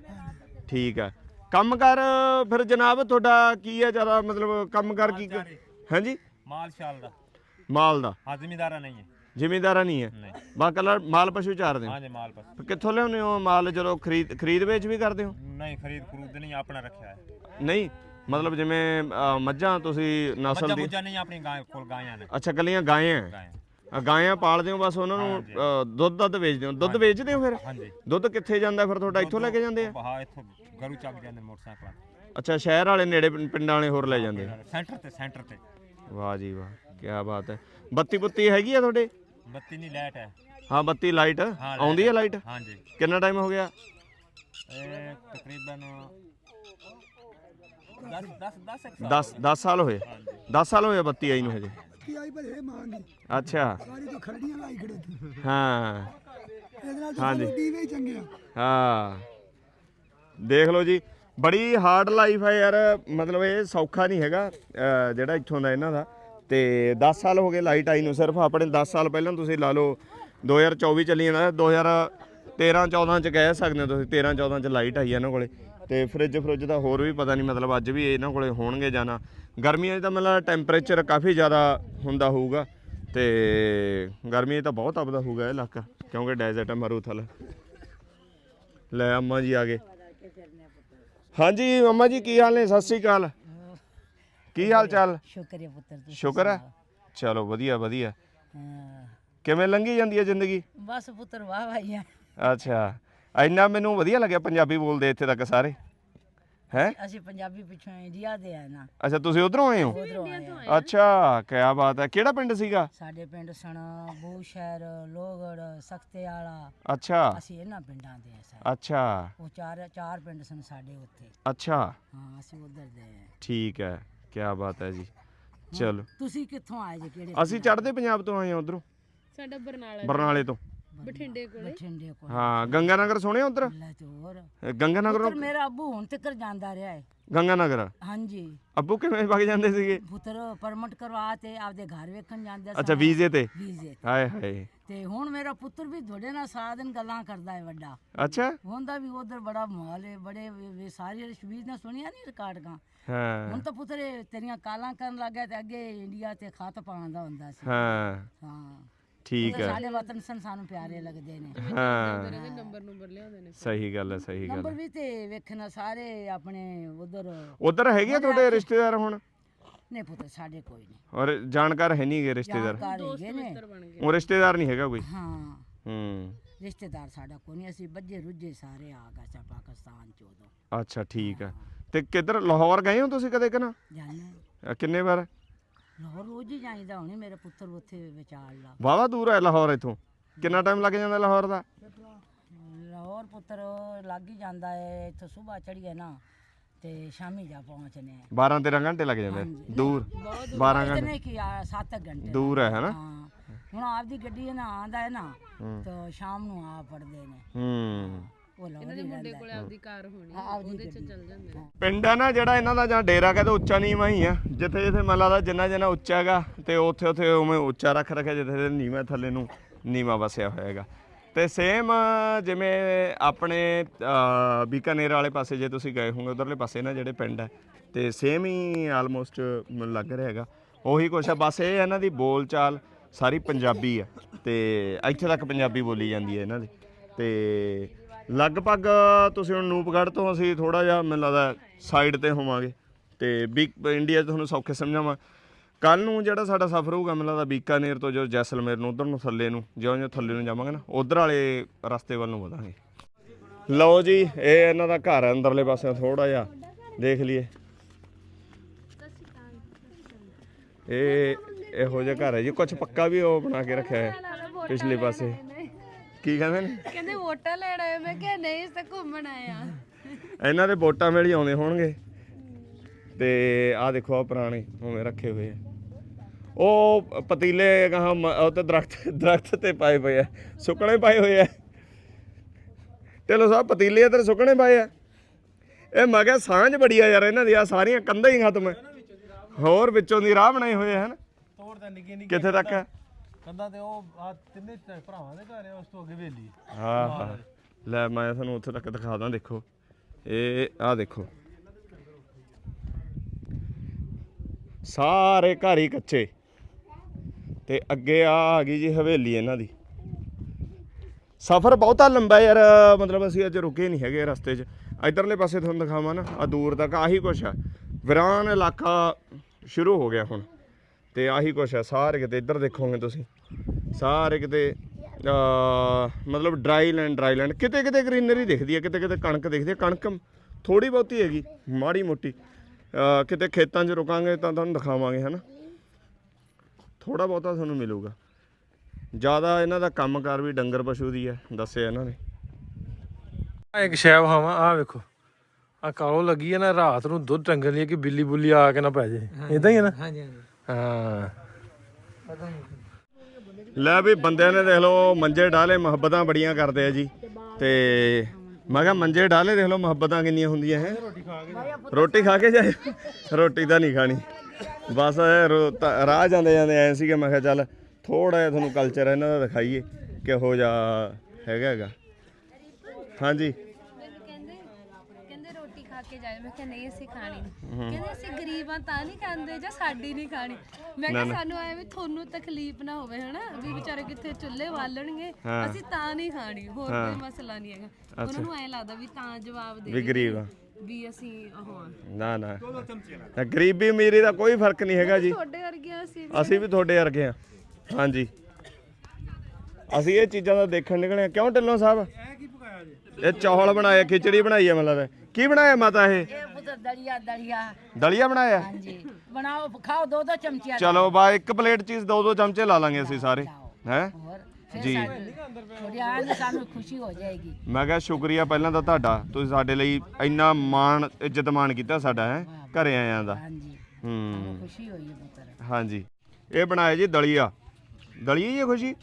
A: ਠੀਕ ਹੈ। ਕੰਮ ਕਰ ਫਿਰ ਜਨਾਬ ਤੁਹਾਡਾ ਕੀ ਹੈ ਜ਼ਿਆਦਾ ਮਤਲਬ ਕੰਮ ਕਰ ਕੀ ਹਾਂਜੀ?
D: ਮਾਲ ਸ਼ਾਲ ਦਾ।
A: ਮਾਲ ਦਾ?
D: ਹਾਂ ਜ਼ਿਮੀਦਾਰਾ ਨਹੀਂ ਹੈ
A: ਜ਼ਿਮੀਂਦਾਰਾ ਨਹੀਂ ਹੈ ਬਾ ਕੱਲਾ ਮਾਲ ਪਸ਼ੂ ਚਾਰਦੇ ਹੋ?
D: ਜੀ ਮਾਲ
A: ਫਿਰ ਕਿੱਥੋਂ ਲਿਆਉਂਦੇ ਹੋ ਮਾਲ ਜਦੋਂ ਖਰੀਦ ਖਰੀਦ ਵੇਚ ਵੀ ਕਰਦੇ ਹੋ?
D: ਨਹੀਂ ਖਰੀਦ ਖਰੂਦ ਨਹੀਂ ਆਪਣਾ ਰੱਖਿਆ ਹੈ।
A: ਨਹੀਂ ਮਤਲਬ ਜਿਵੇਂ ਮੱਝਾਂ ਤੁਸੀਂ ਨਸਲ ਦੀ
D: ਮੁੱਝਾਂ ਨਹੀਂ ਆਪਣੀ ਗਾਂ ਕੋਲ ਗਾਇਆਂ ਨੇ।
A: ਅੱਛਾ ਕੱਲੀਆਂ ਗਾਇਆਂ ਹੈ।
D: ਗਾਇਆਂ
A: ਅ, ਗਾਇਆਂ ਪਾਲਦੇ ਹੋ ਬਸ ਉਹਨਾਂ ਨੂੰ ਅ, ਦੁੱਧ ਦੁੱਧ ਵੇਚਦੇ ਹੋ। ਦੁੱਧ ਵੇਚਦੇ ਹੋ ਫਿਰ?
D: ਹਾਂਜੀ।
A: ਦੁੱਧ ਕਿੱਥੇ ਜਾਂਦਾ ਫਿਰ ਤੁਹਾਡਾ? ਇੱਥੋਂ ਲੈ ਕੇ ਜਾਂਦੇ ਆ?
D: ਹਾਂ ਇੱਥੋਂ ਗਰੂ ਚੱਕ ਜਾਂਦੇ ਨੇ ਮੋਟਰਸਾਈਕਲਾਂ ਤੇ।
A: ਅੱਛਾ ਸ਼ਹਿਰ ਵਾਲੇ ਨੇੜੇ ਪਿੰ- ਪਿੰਡਾਂ ਵਾਲੇ ਹੋਰ ਲੈ ਜਾਂਦੇ? ਆ।
D: ਸੈਂਟਰ ਤੇ ਸੈਂਟਰ ਤੇ।
A: ਵਾਹ ਜੀ ਵਾਹ ਕੀ ਬਾਤ ਹੈ। ਬੱਤੀ ਬੁੱਤੀ ਹੈਗੀ ਆ ਤੁਹਾਡੇ?
D: ਬੱਤੀ ਨਹੀਂ ਲਾਈਟ ਹੈ।
A: ਹਾਂ ਬੱਤੀ ਲਾਈਟ। ਆਉਂਦੀ ਹੈ ਲਾਈਟ
D: ਹਾਂ। ਜੀ
A: ਕਿੰਨਾ ਟਾਈਮ ਹੋ ਗਿਆ?
D: ਇਹ ਤਕਰੀਬਨ 10 10 10
A: 10 10 ਸਾਲ ਹੋਏ। 10 ਸਾਲ ਹੋਏ ਬੱਤੀ ਆਈ ਨੂੰ ਹਜੇ?
E: ਕੀ ਆਈ ਪਰ ਇਹ ਮੰਗੀ
A: ਅੱਛਾ।
E: ਸਾਰੀ ਤੋਂ ਖਰੜੀਆਂ ਲਾਈ ਖੜੇ ਤੂੰ।
A: ਹਾਂ।
E: ਇਹਦੇ ਨਾਲ ਤਾਂ
A: ਹਾਂਜੀ।
E: ਸਾਨੂੰ ਦੀਵੇ ਹੀ ਚੰਗੇ ਆ।
A: ਹਾਂ। ਦੇਖ ਲਓ ਜੀ ਬੜੀ ਹਾਰਡ ਲਾਈਫ ਹੈ ਯਾਰ ਮਤਲਬ ਇਹ ਸੌਖਾ ਨਹੀਂ ਹੈਗਾ ਅਹ ਜਿਹੜਾ ਇੱਥੋਂ ਦਾ ਇਹਨਾਂ ਦਾ। ਤੇ 10 ਸਾਲ ਹੋ ਗਏ ਲਾਈਟ ਆਈ ਨੂੰ ਸਿਰਫ ਆਪਣੇ 10 ਸਾਲ ਪਹਿਲਾਂ ਤੁਸੀਂ ਲਾ ਲਓ 2024 ਚੱਲੀ ਜਾਂਦਾ 2013 14 ਚ ਕਹਿ ਸਕਦੇ ਹੋ ਤੁਸੀਂ 13 14 ਚ ਲਾਈਟ ਆਈ ਇਹਨਾਂ ਕੋਲੇ। ਤੇ ਫ੍ਰਿਜ ਫ੍ਰਿਜ ਦਾ ਹੋਰ ਵੀ ਪਤਾ ਨਹੀਂ ਮਤਲਬ ਅੱਜ ਵੀ ਇਹਨਾਂ ਕੋਲੇ ਹੋਣਗੇ ਜਾਣਾ ਗਰਮੀਆਂ 'ਚ ਤਾਂ ਮਤਲਬ ਟੈਂਪਰੇਚਰ ਕਾਫੀ ਜ਼ਿਆਦਾ ਹੁੰਦਾ ਹੋਊਗਾ ਤੇ ਗਰਮੀਆਂ 'ਚ ਤਾਂ ਬਹੁਤ ਤਪਦਾ ਹੋਊਗਾ ਇਹ ਇਲਾਕਾ ਕਿਉਂਕਿ ਡੈਜ਼ਰਟ ਹੈ ਮਰੂਥਲ। ਲੈ ਅੰਮਾ ਜੀ ਆ ਗਏ। ਹਾਂਜੀ ਅੰਮਾ ਜੀ ਕੀ ਹਾਲ ਨੇ? ਸਤਿ ਸ੍ਰੀ ਅਕਾਲ। ਕੀ ਹਾਲ ਚਾਲ?
I: ਸ਼ੁਕਰ ਹੈ ਪੁੱਤਰ ਤੁਸੀਂ
A: ਸ਼ੁਕਰ ਹੈ? ਚਲੋ ਵਧੀਆ ਵਧੀਆ। ਕਿਵੇਂ ਲੰਘੀ ਜਾਂਦੀ ਹੈ ਜ਼ਿੰਦਗੀ?
I: ਬਸ ਪੁੱਤਰ ਵਾਹ ਭਾਈਆ
A: ਅੱਛਾ। ਇੰਨਾ ਮੈਨੂੰ ਵਧੀਆ ਲੱਗਿਆ ਪੰਜਾਬੀ ਬੋਲਦੇ ਇੱਥੇ ਤੱਕ ਸਾਰੇ। ਹੈ?
I: ਅਸੀਂ ਪੰਜਾਬੀ ਪਿੱਛੋਂ ਇੰਡੀਆ ਦੇ ਆ ਨਾ।
A: ਅੱਛਾ ਤੁਸੀਂ ਉਧਰੋਂ ਆਏ ਹੋ?
I: ਉਧਰੋਂ ਆਏ ਹਾਂ।
A: ਅੱਛਾ ਕਿਆ ਬਾਤ ਹੈ। ਕਿਹੜਾ ਪਿੰਡ ਸੀਗਾ?
I: ਸਾਡੇ ਪਿੰਡ ਸਣਾ ਬੂਸ਼ਹਿਰ ਲੋਗੜ ਸਖਤੇ ਵਾਲਾ
A: ਅੱਛਾ।
I: ਅਸੀਂ ਇਹਨਾਂ ਪਿੰਡਾਂ ਦੇ ਆ ਸਾਰੇ।
A: ਅੱਛਾ।
I: ਉਹ ਚਾਰ ਚਾਰ ਪਿੰਡ ਸਨ ਸਾਡੇ ਉੱਥੇ।
A: ਅੱਛਾ।
I: ਹਾਂ ਅਸੀਂ ਉਧਰ ਦੇ ਆ।
A: ਠੀਕ ਹੈ। ਕਿਆ ਬਾਤ ਹੈ ਜੀ। ਚਲੋ।
I: ਤੁਸੀਂ ਕਿੱਥੋਂ ਆਏ ਜੇ? ਕਿਹੜੇ
A: ਅਸੀਂ ਚੜ੍ਹਦੇ ਪੰਜਾਬ ਤੋਂ ਆਏ ਹਾਂ ਉਧਰੋਂ।
B: ਸਾਡਾ ਬਰਨਾਲਾ
A: ਬਰਨਾਲੇ ਤੋਂ।
B: ਬਠਿੰਡੇ ਕੋਲੇ।
I: ਬਠਿੰਡੇ ਕੋਲ।
A: ਹਾਂ ਗੰਗਾਨਗਰ ਸੁਣਿਆ ਉਧਰ?
I: ਲੈ ਤੇ ਹੋਰ।
A: ਗੰਗਾਨਗਰ
I: ਪੁੱਤਰ ਮੇਰਾ ਅੱਬੂ ਹੁਣ ਤੱਕ ਜਾਂਦਾ ਰਿਹਾ ਹੈ
A: ਗੰਗਾਨਗਰ
I: ਹਾਂਜੀ।
A: ਅੱਬੂ ਕਿਵੇਂ ਵਗ ਜਾਂਦੇ ਸੀਗੇ?
I: ਪੁੱਤਰ ਪਰਮਿਟ ਕਰਵਾ ਤੇ ਆਪਦੇ ਘਰ ਵੇਖਣ ਜਾਂਦਾ
A: ਅੱਛਾ ਵੀਜ਼ੇ ਤੇ?
I: ਵੀਜ਼ੇ
A: ਹਾਏ ਹਾਏ।
I: ਤੇ ਹੁਣ ਮੇਰਾ ਪੁੱਤਰ ਵੀ ਤੁਹਾਡੇ ਨਾਲ ਸਾਰਾ ਦਿਨ ਗੱਲਾਂ ਕਰਦਾ ਹੈ ਵੱਡਾ।
A: ਅੱਛਾ?
I: ਹੁੰਦਾ ਵੀ ਉਧਰ ਬੜਾ ਮਾਹੌਲ ਹੈ ਬੜੇ ਵੇ- ਵੇ ਸਾਰੀ ਸ਼ਬੀਜ਼ ਨੇ ਸੁਣਿਆ ਨਹੀਂ ਰਿਕਾਰਡ?
A: ਹਾਂ।
I: ਹੁਣ ਤਾਂ ਪੁੱਤਰ ਇਹ ਤੇਰੀਆਂ ਕਾਲਾਂ ਕਰਨ ਲੱਗਾ ਤੇ ਅੱਗੇ ਇੰਡੀਆ ਤੇ ਖਤ ਪਾਉਣ ਦਾ ਹੁੰਦਾ ਸੀ।
A: ਹਾਂ।
I: ਹਾਂ।
A: ਠੀਕ ਹੈ
I: ਸਾਡੇ ਵਤਨ ਸਨ ਪਿਆਰੇ ਲੱਗਦੇ ਨੇ।
A: ਹਾਂ।
B: ਨੰਬਰ ਨੰਬਰ ਲਿਆਉਂਦੇ ਨੇ।
A: ਸਹੀ ਗੱਲ ਹੈ ਸਹੀ ਗੱਲ
I: ਨੰਬਰ ਵੀ ਤੇ ਵੇਖਣਾ ਸਾਰੇ ਆਪਣੇ ਉਧਰ।
A: ਉਧਰ ਹੈਗੇ ਆ ਤੁਹਾਡੇ ਰਿਸ਼ਤੇਦਾਰ ਹੁਣ?
I: ਨਹੀਂ ਪੁੱਤਰ ਸਾਡੇ ਕੋਈ ਨਹੀਂ।
A: ਔਰ ਜਾਣਕਾਰ ਹੈ ਨਹੀਂ ਗੇ ਰਿਸ਼ਤੇਦਾਰ?
I: ਜਾਣਕਾਰ ਹੈਗੇ ਨੇ।
B: ਬਣ ਗਏ।
A: ਉਹ ਰਿਸ਼ਤੇਦਾਰ ਨਹੀਂ ਹੈਗਾ ਕੋਈ?
I: ਹਾਂ।
A: ਹੂੰ।
I: ਰਿਸ਼ਤੇਦਾਰ ਸਾਡਾ ਕੋਈ ਨਹੀਂ ਅਸੀਂ ਬੱਜੇ ਰੁੱਜੇ ਸਾਰੇ ਆ ਗਏ ਸਾ ਪਾਕਿਸਤਾਨ ਚ ਉਦੋਂ।
A: ਅੱਛਾ ਠੀਕ ਹੈ। ਤੇ ਕਿੱਧਰ ਲਾਹੌਰ ਗਏ ਹੋ ਤੁਸੀਂ ਕਦੇ ਕਿ ਨਾ?
I: ਜਾਣੇ
A: ਅ, ਕਿੰਨੇ ਵਾਰ?
I: ਲਾਹੌਰ ਰੋਜ਼ ਹੀ ਜਾਈਦਾ ਹੁਣੇ ਮੇਰੇ ਪੁੱਤਰ ਉੱਥੇ ਵਿਚਾਰ ਲਾ।
A: ਵਾਵਾ ਦੂਰ ਹੈ ਲਾਹੌਰ ਇਥੋਂ। ਕਿੰਨਾ ਟਾਈਮ ਲੱਗ ਜਾਂਦਾ ਲਾਹੌਰ ਦਾ?
I: ਲਾਹੌਰ ਪੁੱਤਰ ਲੱਗ ਹੀ ਜਾਂਦਾ ਹੈ ਇੱਥੋਂ ਸਵੇਰ ਚੜੀਏ ਨਾ ਤੇ ਸ਼ਾਮੀ ਜਾ ਪਹੁੰਚਨੇ
A: 12 13 ਘੰਟੇ ਲੱਗ ਜਾਂਦੇ। ਦੂਰ। 12 ਘੰਟੇ।
I: ਇਤਨੇ ਕਿ 7 ਘੰਟੇ।
A: ਦੂਰ ਹੈ ਹਨਾ?
I: ਹਾਂ। ਹੁਣ ਆਪਦੀ ਗੱਡੀ ਨਾ ਆਂਦਾ ਹੈ ਨਾ
A: ਹੂੰ।
I: ਤਾਂ ਸ਼ਾਮ ਨੂੰ ਆ ਪੜਦੇ ਨੇ।
A: ਹੂੰ।
B: ਇਹਨਾਂ ਦੇ
I: ਹੀ
B: ਮੁੰਡੇ
I: ਰਹਿੰਦਾ
B: ਕੋਲੇ ਆਪਦੀ ਕਾਰ ਹੋਣੀ
I: ਹਾਂ, ਆਪਦੀ
B: ਉਹਦੇ ਚ
I: ਗੱਡੀ।
B: ਚੱਲ ਜਾਂਦੇ ਨੇ।
A: ਪਿੰਡ ਆ ਨਾ ਜਿਹੜਾ ਇਹਨਾਂ ਦਾ ਜਾਂ ਡੇਰਾ ਕਹਿੰਦੇ ਉੱਚਾ ਨੀਵਾਂ ਹੀ ਆ ਜਿੱਥੇ ਜਿੱਥੇ ਮੈਨੂੰ ਲੱਗਦਾ ਜਿੰਨਾ ਜਿੰਨਾ ਉੱਚਾ ਹੈਗਾ ਤੇ ਉੱਥੇ ਉੱਥੇ ਉਵੇਂ ਉੱਚਾ ਰੱਖ ਰੱਖਿਆ ਜਿੱਥੇ ਜਿੱਥੇ ਨੀਵਾਂ ਥੱਲੇ ਨੂੰ ਨੀਵਾਂ ਵਸਿਆ ਹੋਇਆ ਹੈਗਾ। ਤੇ ਸੇਮ ਜਿਵੇਂ ਆਪਣੇ ਬੀਕਾਨੇਰ ਵਾਲੇ ਪਾਸੇ ਜੇ ਤੁਸੀਂ ਗਏ ਹੋਗੇ ਉਧਰਲੇ ਪਾਸੇ ਨਾ ਜਿਹੜੇ ਪਿੰਡ ਹੈ ਤੇ ਸੇਮ ਹੀ ਆਲਮੋਸਟ ਮੈਨੂੰ ਲੱਗ ਰਿਹਾ ਹੈਗਾ। ਉਹੀ ਕੁਛ ਹੈ ਬਸ ਇਹ ਇਹਨਾਂ ਦੀ ਬੋਲ ਚਾਲ ਸਾਰੀ ਪੰਜਾਬੀ ਆ ਤੇ ਇੱਥੇ ਤੱਕ ਪੰਜਾਬੀ ਬੋਲੀ ਜਾਂਦੀ ਹੈ ਇਹਨਾਂ ਦੀ। ਤੇ ਲਗਭਗ ਤੁਸੀਂ ਹੁਣ ਨੂਪਗੜ੍ਹ ਤੋਂ ਅਸੀਂ ਥੋੜਾ ਜਿਹਾ ਮੈਨੂੰ ਲੱਗਦਾ ਸਾਈਡ ਤੇ ਹੋਵਾਂਗੇ ਤੇ ਬੀ ਇੰਡੀਆ 'ਚ ਤੁਹਾਨੂੰ ਸੌਖੇ ਸਮਝਾਵਾਂ। ਕੱਲ ਨੂੰ ਜਿਹੜਾ ਸਾਡਾ ਸਫ਼ਰ ਹੋਊਗਾ ਮੈਨੂੰ ਲੱਗਦਾ ਬੀਕਾਨੇਰ ਤੋਂ ਜੋ ਜੈਸਲਮੇਰ ਨੂੰ, ਉਧਰ ਨੂੰ ਥੱਲੇ ਨੂੰ, ਜਿਉਂ ਜਿਉਂ ਥੱਲੇ ਨੂੰ ਜਾਵਾਂਗੇ ਨਾ, ਉਧਰ ਵਾਲੇ ਰਸਤੇ ਵੱਲ ਨੂੰ ਵਧਾਂਗੇ। ਲਓ ਜੀ, ਇਹ ਇਹਨਾਂ ਦਾ ਘਰ ਹੈ ਅੰਦਰਲੇ ਪਾਸੇ ਥੋੜਾ ਜਿਹਾ, ਦੇਖ ਲਈਏ। ਇਹ ਇਹੋ ਜਿਹਾ ਘਰ ਹੈ ਜੀ ਕੁਝ ਪੱਕਾ ਵੀ ਉਹ ਬਣਾ ਕੇ ਰੱਖਿਆ ਹੈ ਪਿਛਲੇ ਪਾਸੇ। ਕੀ ਕਹਿੰਦੇ ਨੇ?
B: ਕਹਿੰਦੇ ਵੋਟਾਂ ਲੈਣ ਆਏ ਮੈਂ ਕਿਹਾ ਨਹੀਂ ਇਸ ਤਾਂ ਘੁੰਮਣ ਆਇਆ
A: ਇਹਨਾਂ ਦੇ ਵੋਟਾਂ ਵੇਲੇ ਹੀ ਆਉਂਦੇ ਹੋਣਗੇ। ਤੇ ਆਹ ਦੇਖੋ ਆ ਪੁਰਾਣੇ ਉਵੇਂ ਰੱਖੇ ਹੋਏ ਆ। ਉਹ ਪਤੀਲੇ ਗਾਹਾਂ ਮ- ਉਹ ਤੇ ਦਰਖਤ ਦਰਖਤ ਤੇ ਪਾਏ ਪਏ ਆ। ਸੁੱਕਣੇ ਪਾਏ ਹੋਏ ਆ। ਚਲੋ ਸਾਹਿਬ ਪਤੀਲੇ ਤੇ ਸੁੱਕਣੇ ਪਾਏ ਆ। ਇਹ ਮੈਂ ਕਿਹਾ ਸਾਂਝ ਬੜੀ ਆ ਯਾਰ ਇਹਨਾਂ ਦੀ ਆ ਸਾਰੀਆਂ ਕੰਧਾਂ ਹੀ ਖਤਮ ਹੋਰ ਵਿੱਚੋਂ ਦੀ ਰਾਹ ਬਣਾਏ ਹੋਏ ਹਨ
C: ਤੋੜ ਤਾਂ ਨਿੱਕੀ ਨਿੱਕੀ
A: ਕਿੱਥੇ ਤੱਕ ਹੈ
C: ਕੰਦਾ ਤੇ ਉਹ ਆ ਤਿੰਨੇ ਚ ਭਰਾਵਾਂ ਦੇ ਘਰ ਆ ਉਸ ਤੋਂ ਅੱਗੇ ਵੇਲੀ
A: ਹਾਂ ਹਾਂ। ਲੈ ਮੈਂ ਤੁਹਾਨੂੰ ਉੱਥੇ ਤੱਕ ਦਿਖਾ ਦਾਂ ਦੇਖੋ। ਇਹ ਆਹ ਦੇਖੋ। ਸਾਰੇ ਘਰ ਹੀ ਕੱਚੇ। ਤੇ ਅੱਗੇ ਆ ਆ ਗਈ ਜੀ ਹਵੇਲੀ ਇਹਨਾਂ ਦੀ। ਸਫ਼ਰ ਬਹੁਤਾ ਲੰਬਾ ਯਾਰ ਮਤਲਬ ਅਸੀਂ ਅੱਜ ਰੁਕੇ ਨਹੀਂ ਹੈਗੇ ਰਸਤੇ 'ਚ। ਇਧਰਲੇ ਪਾਸੇ ਤੁਹਾਨੂੰ ਦਿਖਾਵਾਂ ਨਾ ਆ ਦੂਰ ਤੱਕ ਆਹੀ ਕੁਛ ਆ। ਵਿਰਾਨ ਇਲਾਕਾ ਸ਼ੁਰੂ ਹੋ ਗਿਆ ਹੁਣ। ਤੇ ਆਹੀ ਕੁਛ ਆ ਸਾਰੇ ਕਿਤੇ ਇੱਧਰ ਦੇਖੋਗੇ ਤੁਸੀਂ। ਸਾਰੇ ਕਿਤੇ ਮਤਲਬ ਡਰਾਈ ਲੈਂਡ ਡਰਾਈ ਲੈਂਡ ਕਿਤੇ ਕਿਤੇ ਗ੍ਰੀਨਰੀ ਦਿਖਦੀ ਹੈ ਕਿਤੇ ਕਿਤੇ ਕਣਕ ਦਿਖਦੀ ਹੈ ਕਣਕ ਥੋੜੀ ਬਹੁਤੀ ਹੈਗੀ ਮਾੜੀ ਮੋਟੀ। ਕਿਤੇ ਖੇਤਾਂ 'ਚ ਰੁਕਾਂਗੇ ਤਾਂ ਤੁਹਾਨੂੰ ਦਿਖਾਵਾਂਗੇ ਹਨਾ? ਥੋੜਾ ਬਹੁਤਾ ਤੁਹਾਨੂੰ ਮਿਲੂਗਾ। ਜ਼ਿਆਦਾ ਇਹਨਾਂ ਦਾ ਕੰਮਕਾਰ ਵੀ ਡੰਗਰ ਪਸ਼ੂ ਦੀ ਹੈ ਦੱਸਿਆ ਇਹਨਾਂ ਨੇ।
C: ਆ ਇੱਕ ਸ਼ੈਵ ਹਾਵਾ ਆ ਵੇਖੋ। ਆ ਕਾਲੋ ਲੱਗੀ ਹੈ ਨਾ ਰਾਤ ਨੂੰ ਦੁੱਧ ਟੰਗਣ ਲਈ ਕਿ ਬਿੱਲੀ ਬੁੱਲੀ ਆ ਕੇ ਨਾ ਪੈ ਜੇ ਇਦਾਂ ਹੀ ਹੈ ਨਾ?
F: ਹਾਂਜੀ ਹਾਂਜੀ।
C: ਹਾਂ।
A: ਲੈ ਵੀ ਬੰਦਿਆਂ ਨੇ ਦੇਖ ਲਓ ਮੰਜੇ ਡਾਲੇ ਮੁਹੱਬਤਾਂ ਬੜੀਆਂ ਕਰਦੇ ਆ ਜੀ। ਤੇ ਮੈਂ ਕਿਹਾ ਮੰਜੇ ਡਾਲੇ ਦੇਖ ਲਓ ਮੁਹੱਬਤਾਂ ਕਿੰਨੀਆਂ ਹੁੰਦੀਆਂ ਹੈ। ਰੋਟੀ ਖਾ ਕੇ ਜਾਏ? ਰੋਟੀ ਤਾਂ ਨਹੀਂ ਖਾਣੀ। ਬਸ ਰੋ- ਤਾਂ ਰਾਹ ਜਾਂਦੇ ਜਾਂਦੇ ਐ ਸੀਗੇ, ਮੈਂ ਕਿਹਾ ਚੱਲ ਥੋੜਾ ਜਿਹਾ ਤੁਹਾਨੂੰ ਕਲਚਰ ਇਹਨਾਂ ਦਾ ਦਿਖਾਈਏ, ਕਿਹੋ ਜਿਹਾ ਹੈਗਾ ਹੈਗਾ। ਹਾਂਜੀ
B: ਮੈਨੂੰ ਕਹਿੰਦੇ ਕਹਿੰਦੇ ਰੋਟੀ ਖਾ ਕੇ ਜਾਏ ਮੈਂ ਕਿਹਾ ਨਹੀਂ ਅਸੀਂ ਖਾਣੀ ਨਹੀਂ। ਕਹਿੰਦੇ ਅਸੀਂ ਗਰੀਬਾਂ ਤਾਂ ਨਹੀਂ ਖਾਂਦੇ ਜਾਂ ਸਾਡੀ ਨਹੀਂ ਖਾਣੀ। ਮੈਂ ਕਿਹਾ ਸਾਨੂੰ ਐ ਵੀ ਤੁਹਾਨੂੰ ਤਕਲੀਫ ਨਾ ਹੋਵੇ ਹਨਾ? ਵੀ ਵਿਚਾਰੇ ਕਿੱਥੇ ਚੁੱਲ੍ਹੇ ਬਾਲਣਗੇ
A: ਹਾਂ।
B: ਅਸੀਂ ਤਾਂ ਨਹੀਂ ਖਾਣੀ ਹੋਰ ਕੋਈ ਮਸਲਾ ਨਹੀਂ ਹੈਗਾ। ਉਹਨਾਂ ਨੂੰ ਐ ਲੱਗਦਾ ਵੀ ਤਾਂ ਜਵਾਬ ਦੇ
A: ਵੀ ਗਰੀਬ ਆ।
B: ਵੀ ਅਸੀਂ ਉਹ ਆ।
A: ਨਾ ਨਾ। ਨਾ, ਗਰੀਬੀ ਅਮੀਰੀ ਦਾ ਕੋਈ ਫ਼ਰਕ ਨਹੀਂ ਹੈਗਾ ਜੀ।
B: ਤੁਹਾਡੇ ਅਸੀਂ
A: ਅਸੀਂ ਵੀ ਤੁਹਾਡੇ ਵਰਗੇ ਆ। ਹਾਂਜੀ। ਅਸੀਂ ਇਹ ਚੀਜ਼ਾਂ ਦਾ ਦੇਖਣ ਨਿਕਲੇ ਆ। ਕਿਉਂ ਢਿੱਲੋਂ ਸਾਹਿਬ? ਇਹ ਕੀ ਪਕਾਇਆ ਜੀ? ਇਹ ਚੌਲ ਬਣਾਏ ਖਿਚੜੀ ਬਣਾਈ ਹੈ ਮਤਲਬ ਕੀ ਬਣਾਇਆ ਮਾਤਾ ਇਹ?
I: ਦਲੀਆ ਦਲੀਆ।
A: ਦਲੀਆ ਬਣਾਇਆ?
I: ਹਾਂਜੀ। ਬਣਾਓ ਖਾਓ ਦੋ ਦੋ ਚਮਚੀਆਂ
A: ਚਲੋ ਬਾ ਇੱਕ ਪਲੇਟ ਚੀਜ਼ ਦੋ ਦੋ ਚਮਚੇ ਲਾ ਲਾਂਗੇ ਅਸੀਂ ਸਾਰੇ। ਹੈ?
I: ਹੋਰ ਫਿਰ
A: ਜੀ।
I: ਥੋੜੀ ਆਣ ਸਾਨੂੰ ਖੁਸ਼ੀ ਹੋ ਜਾਏਗੀ।
A: ਮੈਂ ਕਿਹਾ ਸ਼ੁਕਰੀਆ ਪਹਿਲਾਂ ਤਾਂ ਤੁਹਾਡਾ ਤੁਸੀਂ ਸਾਡੇ ਲਈ ਇੰਨਾ ਮਾਣ ਇੱਜ਼ਤ ਮਾਣ ਕੀਤਾ ਸਾਡਾ ਹੈ? ਘਰੇ ਆਇਆਂ ਦਾ।
I: ਹਾਂਜੀ।
A: ਹੂੰ।
I: ਖੁਸ਼ੀ ਹੋਈ ਹੈ ਪੁੱਤਰ।
A: ਹਾਂਜੀ। ਇਹ ਬਣਾਇਆ ਜੀ ਦਲੀਆ। ਦਲੀਆ ਹੀ ਹੈ ਖੁਸ਼ੀ?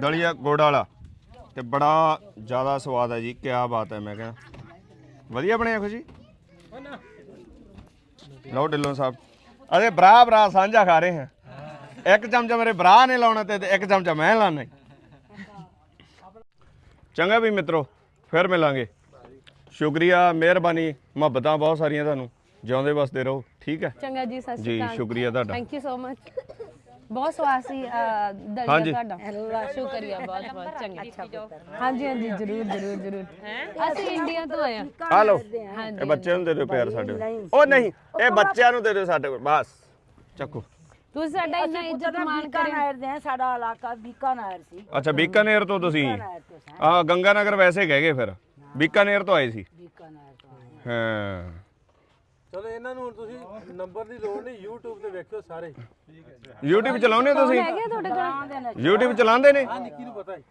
A: ਦਲੀਆ ਗੁੜ ਵਾਲਾ। ਤੇ ਬੜਾ ਜ਼ਿਆਦਾ ਸਵਾਦ ਹੈ ਜੀ ਕੀ ਬਾਤ ਹੈ ਮੈਂ ਕਹਿੰਦਾ ਵਧੀਆ ਬਣਿਆ ਖੁਸ਼ੀ? ਲਓ ਢਿੱਲੋਂ ਸਾਹਿਬ। ਅਰੇ ਬਰਾ ਬਰਾ ਸਾਂਝਾ ਖਾ ਰਹੇ ਹਾਂ। ਇੱਕ ਚਮਚਾ ਮੇਰੇ ਬਰਾ ਨੇ ਲਾਉਣਾ ਤੇ ਇੱਕ ਚਮਚਾ ਮੈਂ ਲਾਣਾ ਚੰਗਾ ਵੀ ਮਿੱਤਰੋ ਫਿਰ ਮਿਲਾਂਗੇ। ਸ਼ੁਕਰੀਆ ਮਿਹਰਬਾਨੀ ਮੁਹੱਬਤਾਂ ਬਹੁਤ ਸਾਰੀਆਂ ਤੁਹਾਨੂੰ। ਜਿਉਂਦੇ ਵਸਦੇ ਰਹੋ ਠੀਕ ਹੈ?
B: ਚੰਗਾ ਜੀ ਸਤਿ
A: ਜੀ
B: ਸ਼੍ਰੀ ਅਕਾਲ।
A: ਸ਼ੁਕਰੀਆ ਤੁਹਾਡਾ।
B: ਥੈਂਕ ਯੂ ਸੋ ਮਚ ਬਹੁਤ ਸਵਾਦ ਸੀ ਅਹ, ਦਲੀਆ
A: ਹਾਂਜੀ।
B: ਤੁਹਾਡਾ। ਸ਼ੁਕਰੀਆ ਬਹੁਤ ਬਹੁਤ ਚੰਗਾ। ਹਾਂਜੀ ਹਾਂਜੀ ਜਰੂਰ ਜਰੂਰ ਜਰੂਰ। ਅਸੀਂ ਇੰਡੀਆ ਤੋਂ ਆਏ ਹਾਂ।
A: ਆ ਲਓ। ਇਹ ਬੱਚਿਆਂ ਨੂੰ ਦੇ ਦਿਓ ਪਿਆਰ ਸਾਡੇ ਕੋਲ। ਉਹ ਨਹੀਂ ਇਹ ਬੱਚਿਆਂ ਨੂੰ ਦੇ ਦਿਓ ਸਾਡੇ ਕੋਲ। ਬਸ ਚੱਕੋ।
B: ਤੁਸੀਂ ਸਾਡਾ ਇੰਨਾ ਇੱਜ਼ਤ ਮਾਣ ਕਰਿਆ
I: ਬੀਕਾਨੇਰ ਦੇ ਸਾਡਾ ਇਲਾਕਾ ਬੀਕਾਨੇਰ ਸੀ।
A: ਅੱਛਾ ਬੀਕਾਨੇਰ ਤੋਂ ਤੁਸੀਂ? ਆ ਗੰਗਾਨਗਰ ਵੈਸੇ ਗਏ ਗਏ ਫਿਰ। ਬੀਕਾਨੇਰ ਤੋਂ ਆਏ ਸੀ।
I: ਬੀਕਾਨੇਰ ਤੋਂ ਆਏ
A: ਹਾਂ।
C: ਚਲੋ ਇਹਨਾਂ ਨੂੰ ਹੁਣ ਤੁਸੀਂ ਨੰਬਰ ਦੀ ਲੋੜ ਨਹੀਂ YouTube ਤੇ ਵੇਖਿਓ ਸਾਰੇ।
A: YouTube ਚਲਾਉਂਦੇ ਹੋ ਤੁਸੀਂ?
B: ਹੈਗੇ ਤੁਹਾਡੇ
A: YouTube ਚਲਾਉਂਦੇ ਨੇ?
C: ਨਿੱਕੀ ਨੂੰ ਪਤਾ ਹੈ।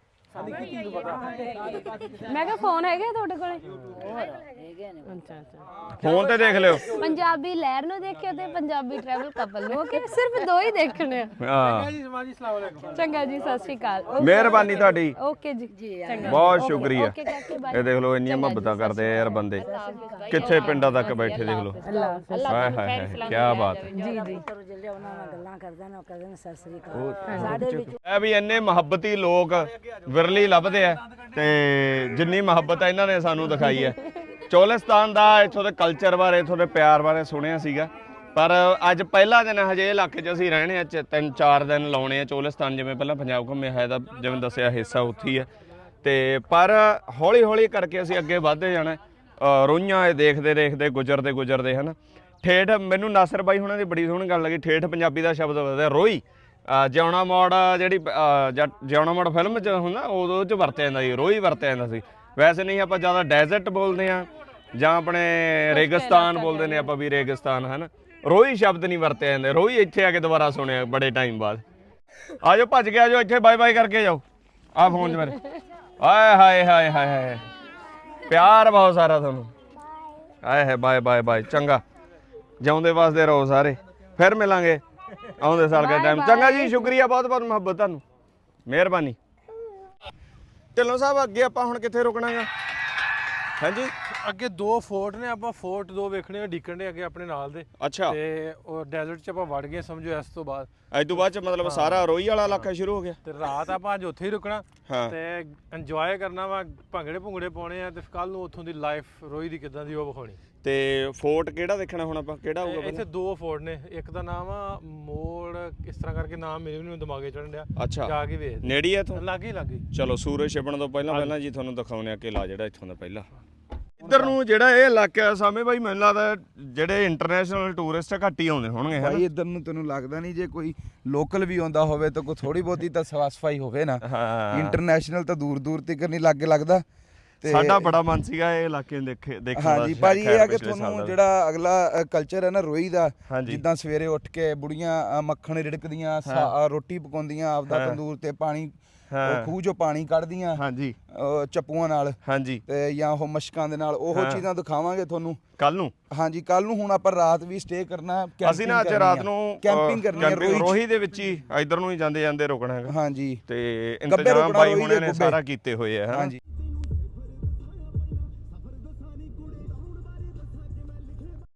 B: ਮੈਂ ਕਿਹਾ ਫੋਨ ਹੈਗੇ ਤੁਹਾਡੇ ਕੋਲੇ?
I: ਹੈਗੇ ਨੇ।
B: ਅੱਛਾ ਅੱਛਾ।
A: ਫੋਨ ਤੇ ਦੇਖ ਲਿਓ।
B: ਪੰਜਾਬੀ ਲਹਿਰ ਨੂੰ ਦੇਖਿਓ ਤੇ ਪੰਜਾਬੀ ਟਰੈਵਲ ਕਪਲ ਨੂੰ। ਓਕੇ ਸਿਰਫ ਦੋ ਹੀ ਦੇਖਣੇ ਆ।
A: ਹਾਂ।
C: ਜੀ ਸਮਾਜੀ ਸਲਾਮ ਅਲੈਕੁਮ।
B: ਚੰਗਾ ਜੀ ਸਤਿ ਸ਼੍ਰੀ ਅਕਾਲ।
A: ਮਿਹਰਬਾਨੀ ਤੁਹਾਡੀ।
B: ਓਕੇ ਜੀ। ਚੰਗਾ।
A: ਬਹੁਤ ਸ਼ੁਕਰੀਆ।
B: ਓਕੇ ਕਾਕੇ ਬਾਏ
A: ਇਹ ਦੇਖ ਲਓ ਇੰਨੀਆਂ ਮੁਹੱਬਤਾਂ ਕਰਦੇ ਆ ਯਾਰ ਬੰਦੇ। ਕਿੱਥੇ ਪਿੰਡਾਂ ਤੱਕ ਬੈਠੇ ਦੇਖ ਲਓ। ਹਾਏ ਹਾਏ ਹਾਏ ਕੀ ਬਾਤ। ਹੈ
B: ਜੀ ਜੀ।
I: ਪੁੱਤਰ ਜਿਹੜੇ ਉਹਨਾਂ ਨਾਲ ਗੱਲਾਂ ਕਰਦੇ ਨੇ ਉਹ ਕਹਿੰਦੇ ਨੇ ਸਤਿ ਸ੍ਰੀ ਅਕਾਲ। ਸਾਡੇ ਵਿੱਚ
A: ਇਹ ਵੀ ਇੰਨੇ ਮੁਹੱਬਤੀ ਲੋਕ ਵਿਰਲੀ ਲੱਭਦੇ ਆ ਤੇ ਜਿੰਨੀ ਮੁਹੱਬਤ ਆ ਇਹਨਾਂ ਨੇ ਸਾਨੂੰ ਦਿਖਾਈ ਹੈ ਚੋਲਿਸਤਾਨ ਦਾ ਇੱਥੋਂ ਦੇ ਕਲਚਰ ਬਾਰੇ, ਇੱਥੋਂ ਦੇ ਪਿਆਰ ਬਾਰੇ ਸੁਣਿਆ ਸੀਗਾ। ਪਰ ਅੱਜ ਪਹਿਲਾ ਦਿਨ ਹਜੇ ਇਹ ਇਲਾਕੇ 'ਚ ਅਸੀਂ ਰਹਿਣੇ ਆ, ਚ- ਤਿੰਨ ਚਾਰ ਦਿਨ ਲਾਉਣੇ ਆ ਚੋਲਿਸਤਾਨ, ਜਿਵੇਂ ਪਹਿਲਾਂ ਪੰਜਾਬ ਘੁੰਮੇ ਹੈ ਤਾਂ ਜਿਵੇਂ ਦੱਸਿਆ ਹਿੱਸਾ ਉੱਥੇ ਹੀ ਹੈ ਤੇ ਪਰ ਹੌਲੀ ਹੌਲੀ ਕਰਕੇ ਅਸੀਂ ਅੱਗੇ ਵਧਦੇ ਜਾਣਾ ਰੋਈਆਂ ਇਹ ਦੇਖਦੇ ਦੇਖਦੇ ਗੁਜ਼ਰਦੇ ਗੁਜ਼ਰਦੇ ਹਨ। ਠੇਠ, ਮੈਨੂੰ ਨਾਸਰ ਬਾਈ ਹੁਣਾਂ ਦੀ ਬੜੀ ਸੋਹਣੀ ਗੱਲ ਲੱਗੀ। ਠੇਠ ਪੰਜਾਬੀ ਦਾ ਸ਼ਬਦ ਵਰਤਿਆ ਰੋਈ। ਜਿਉਣਾ ਮੋੜ ਜਿਹੜੀ ਜਿਉਣਾ ਮੋੜ ਫਿਲਮ ਚ ਹੁੰਦਾ ਉਦੋਂ ਚ ਵਰਤਿਆ ਜਾਂਦਾ ਸੀ ਰੋਈ ਵਰਤਿਆ ਜਾਂਦਾ ਸੀ। ਵੈਸੇ ਨਹੀਂ ਆਪਾਂ ਜ਼ਿਆਦਾ ਡੈਜ਼ਰਟ ਬੋਲਦੇ ਆ ਜਾਂ ਆਪਣੇ ਰੇਗਿਸਤਾਨ ਬੋਲਦੇ ਨੇ ਆਪਾਂ ਵੀ ਰੇਗਿਸਤਾਨ ਹਨ? ਰੋਈ ਸ਼ਬਦ ਨਹੀਂ ਵਰਤਿਆ ਜਾਂਦੇ ਰੋਈ ਇੱਥੇ ਆ ਕੇ ਦੁਬਾਰਾ ਸੁਣਿਆ ਬੜੇ ਟਾਈਮ ਬਾਅਦ। ਆਜੋ ਭੱਜ ਕੇ ਆਜੋ ਇੱਥੇ ਬਾਏ ਬਾਏ ਕਰਕੇ ਜਾਓ। ਆ ਫੋਨ 'ਚ ਮੇਰੇ। ਆਏ ਹਾਏ ਹਾਏ ਹਾਏ ਹਾਏ ਪਿਆਰ ਬਹੁਤ ਸਾਰਾ ਤੁਹਾਨੂੰ। ਆਏ ਹੈ ਬਾਏ ਬਾਏ ਬਾਏ ਚੰਗਾ। ਜਿਉਂਦੇ ਵਸਦੇ ਰਹੋ ਸਾਰੇ। ਫਿਰ ਮਿਲਾਂਗੇ। ਆਉਂਦੇ ਸਾਲ ਕੇ ਟਾਈਮ ਚੰਗਾ ਜੀ ਸ਼ੁਕਰੀਆ ਬਹੁਤ ਬਹੁਤ ਮੁਹੱਬਤ ਤੁਹਾਨੂੰ। ਮਿਹਰਬਾਨੀ। ਢਿੱਲੋਂ ਸਾਹਿਬ ਅੱਗੇ ਆਪਾਂ ਹੁਣ ਕਿੱਥੇ ਰੁਕਣਾਗਾ ਹਾਂਜੀ?
C: ਅੱਗੇ ਦੋ ਫੋਰਟ ਨੇ ਆਪਾਂ ਫੋਰਟ ਦੋ ਵੇਖਣੇ ਆ ਡੀਕਣ ਦੇ ਅੱਗੇ ਆਪਣੇ ਨਾਲ ਦੇ।
A: ਅੱਛਾ।
C: ਤੇ ਉਹ ਡੈਜ਼ਰਟ ਚ ਆਪਾਂ ਵੜ ਗਏ ਸਮਝੋ ਇਸ ਤੋਂ ਬਾਅਦ।
A: ਅੱਜ ਤੋਂ ਬਾਅਦ ਚ ਮਤਲਬ ਸਾਰਾ ਰੋਈ ਵਾਲਾ ਇਲਾਕਾ ਸ਼ੁਰੂ ਹੋ ਗਿਆ।
C: ਤੇ ਰਾਤ ਆਪਾਂ ਅੱਜ ਉੱਥੇ ਹੀ ਰੁਕਣਾ।
A: ਹਾਂ।
C: ਤੇ ਇੰਜੋਏ ਕਰਨਾ ਵਾ ਭੰਗੜੇ ਭੁੰਗੜੇ ਪਾਉਣੇ ਆ ਤੇ ਕੱਲ ਨੂੰ ਉੱਥੋਂ ਦੀ ਲਾਈਫ ਰੋਈ ਦੀ ਕਿਦਾਂ ਦੀ ਉਹ ਵਿਖਾਉਣੀ।
A: ਤੇ ਫੋਰਟ ਕਿਹੜਾ ਦੇਖਣਾ ਹੁਣ ਆਪਾਂ? ਕਿਹੜਾ ਹੋਊਗਾ
C: ਇੱਥੇ
A: ਪਹਿਲਾਂ
C: ਦੋ ਫੋਰਟ ਨੇ। ਇੱਕ ਦਾ ਨਾਮ ਆ ਮੋੜ ਇਸ ਤਰ੍ਹਾਂ ਕਰਕੇ ਨਾਮ ਮੇਰੇ ਵੀ ਨਹੀਂ ਦਿਮਾਗੇ ਚੜਨ ਡਿਆ।
A: ਅੱਛਾ।
C: ਜਾ ਕੇ ਵੇਖ।
A: ਨੇੜੇ ਹੀ ਆ ਇੱਥੋਂ?
C: ਲੱਗੀ ਲੱਗੀ।
A: ਚਲੋ ਸੂਰਜ ਛਿਪਣ ਤੋਂ ਪਹਿਲਾਂ ਪਹਿਲਾਂ ਜੀ ਤੁਹਾਨੂੰ ਦਿਖਾਉਣੇ ਆ ਕਿਲਾ ਜਿਹੜਾ ਇੱਥੋਂ ਦਾ ਪਹਿਲਾ। ਇੱਧਰ ਨੂੰ ਜਿਹੜਾ ਇਹ ਇਲਾਕਾ ਸਾਹਮਣੇ ਬਾਈ ਮੈਨੂੰ ਲੱਗਦਾ ਜਿਹੜੇ ਇੰਟਰਨੈਸ਼ਨਲ ਟੂਰਿਸਟ ਘੱਟ ਹੀ ਆਉਂਦੇ ਹੋਣਗੇ
J: ਭਾਈ ਇਧਰ ਨੂੰ ਤੈਨੂੰ ਲੱਗਦਾ ਨਹੀਂ ਜੇ ਕੋਈ ਲੋਕਲ ਵੀ ਆਉਂਦਾ ਹੋਵੇ ਤਾਂ ਕੋਈ ਥੋੜੀ ਬਹੁਤੀ ਤਾਂ ਸਫਾ ਸਫ਼ਾਈ ਹੋਵੇ ਨਾ।
A: ਹਾਂ।
J: ਇੰਟਰਨੈਸ਼ਨਲ ਤਾਂ ਦੂਰ ਦੂਰ ਤੱਕ ਨਹੀਂ ਲੱਗੇ ਲੱਗਦਾ
A: ਸਾਡਾ ਬੜਾ ਮਨ ਸੀਗਾ ਇਹ ਇਲਾਕੇ ਨੂੰ ਦੇਖੇ ਦੇਖਣ ਦਾ
J: ਹਾਂਜੀ ਭਾਜੀ ਇਹ ਆ ਕਿ ਤੁਹਾਨੂੰ। ਜਿਹੜਾ ਅਗਲਾ ਕਲਚਰ ਹੈ ਨਾ ਰੋਈ ਦਾ। ਜਿੱਦਾਂ ਸਵੇਰੇ ਉੱਠ ਕੇ ਬੁੜੀਆਂ ਮੱਖਣ ਰਿੜਕਦੀਆਂ ਰੋਟੀ ਪਕਾਉਂਦੀਆਂ ਆਪਦਾ। ਤੰਦੂਰ ਤੇ ਪਾਣੀ। ਉਹ ਖੂਹ ਚੋਂ ਪਾਣੀ ਕੱਢਦੀਆਂ
A: ਹਾਂਜੀ
J: ਚੱਪੂਆਂ ਨਾਲ
A: ਹਾਂਜੀ
J: ਤੇ ਜਾਂ ਉਹ ਮਸ਼ਕਾਂ ਦੇ ਨਾਲ ਉਹ। ਚੀਜ਼ਾਂ ਦਿਖਾਵਾਂਗੇ ਤੁਹਾਨੂੰ
A: ਕੱਲ ਨੂੰ
J: ਹਾਂਜੀ ਕੱਲ ਨੂੰ ਹੁਣ ਆਪਾਂ ਰਾਤ ਵੀ ਸਟੇ ਕਰਨਾ
A: ਅਸੀਂ ਨਾ ਅੱਜ ਰਾਤ। ਨੂੰ
J: ਕੈਂਪਿੰਗ ਕਰਨੀ ਹੈ।
A: ਰੋਹੀ ਦੇ ਵਿੱਚ ਹੀ ਇਧਰ ਨੂੰ ਹੀ ਜਾਂਦੇ ਜਾਂਦੇ ਰੁਕਣਾ ਹੈਗਾ
J: ਹਾਂਜੀ
A: ਤੇ ਇੰਤਜ਼ਾਮ ਬਾਈ ਹੁਣੇ ਨੇ। ਸਾਰਾ ਕੀਤੇ ਹੋਏ ਆ
J: ਹਾਂਜੀ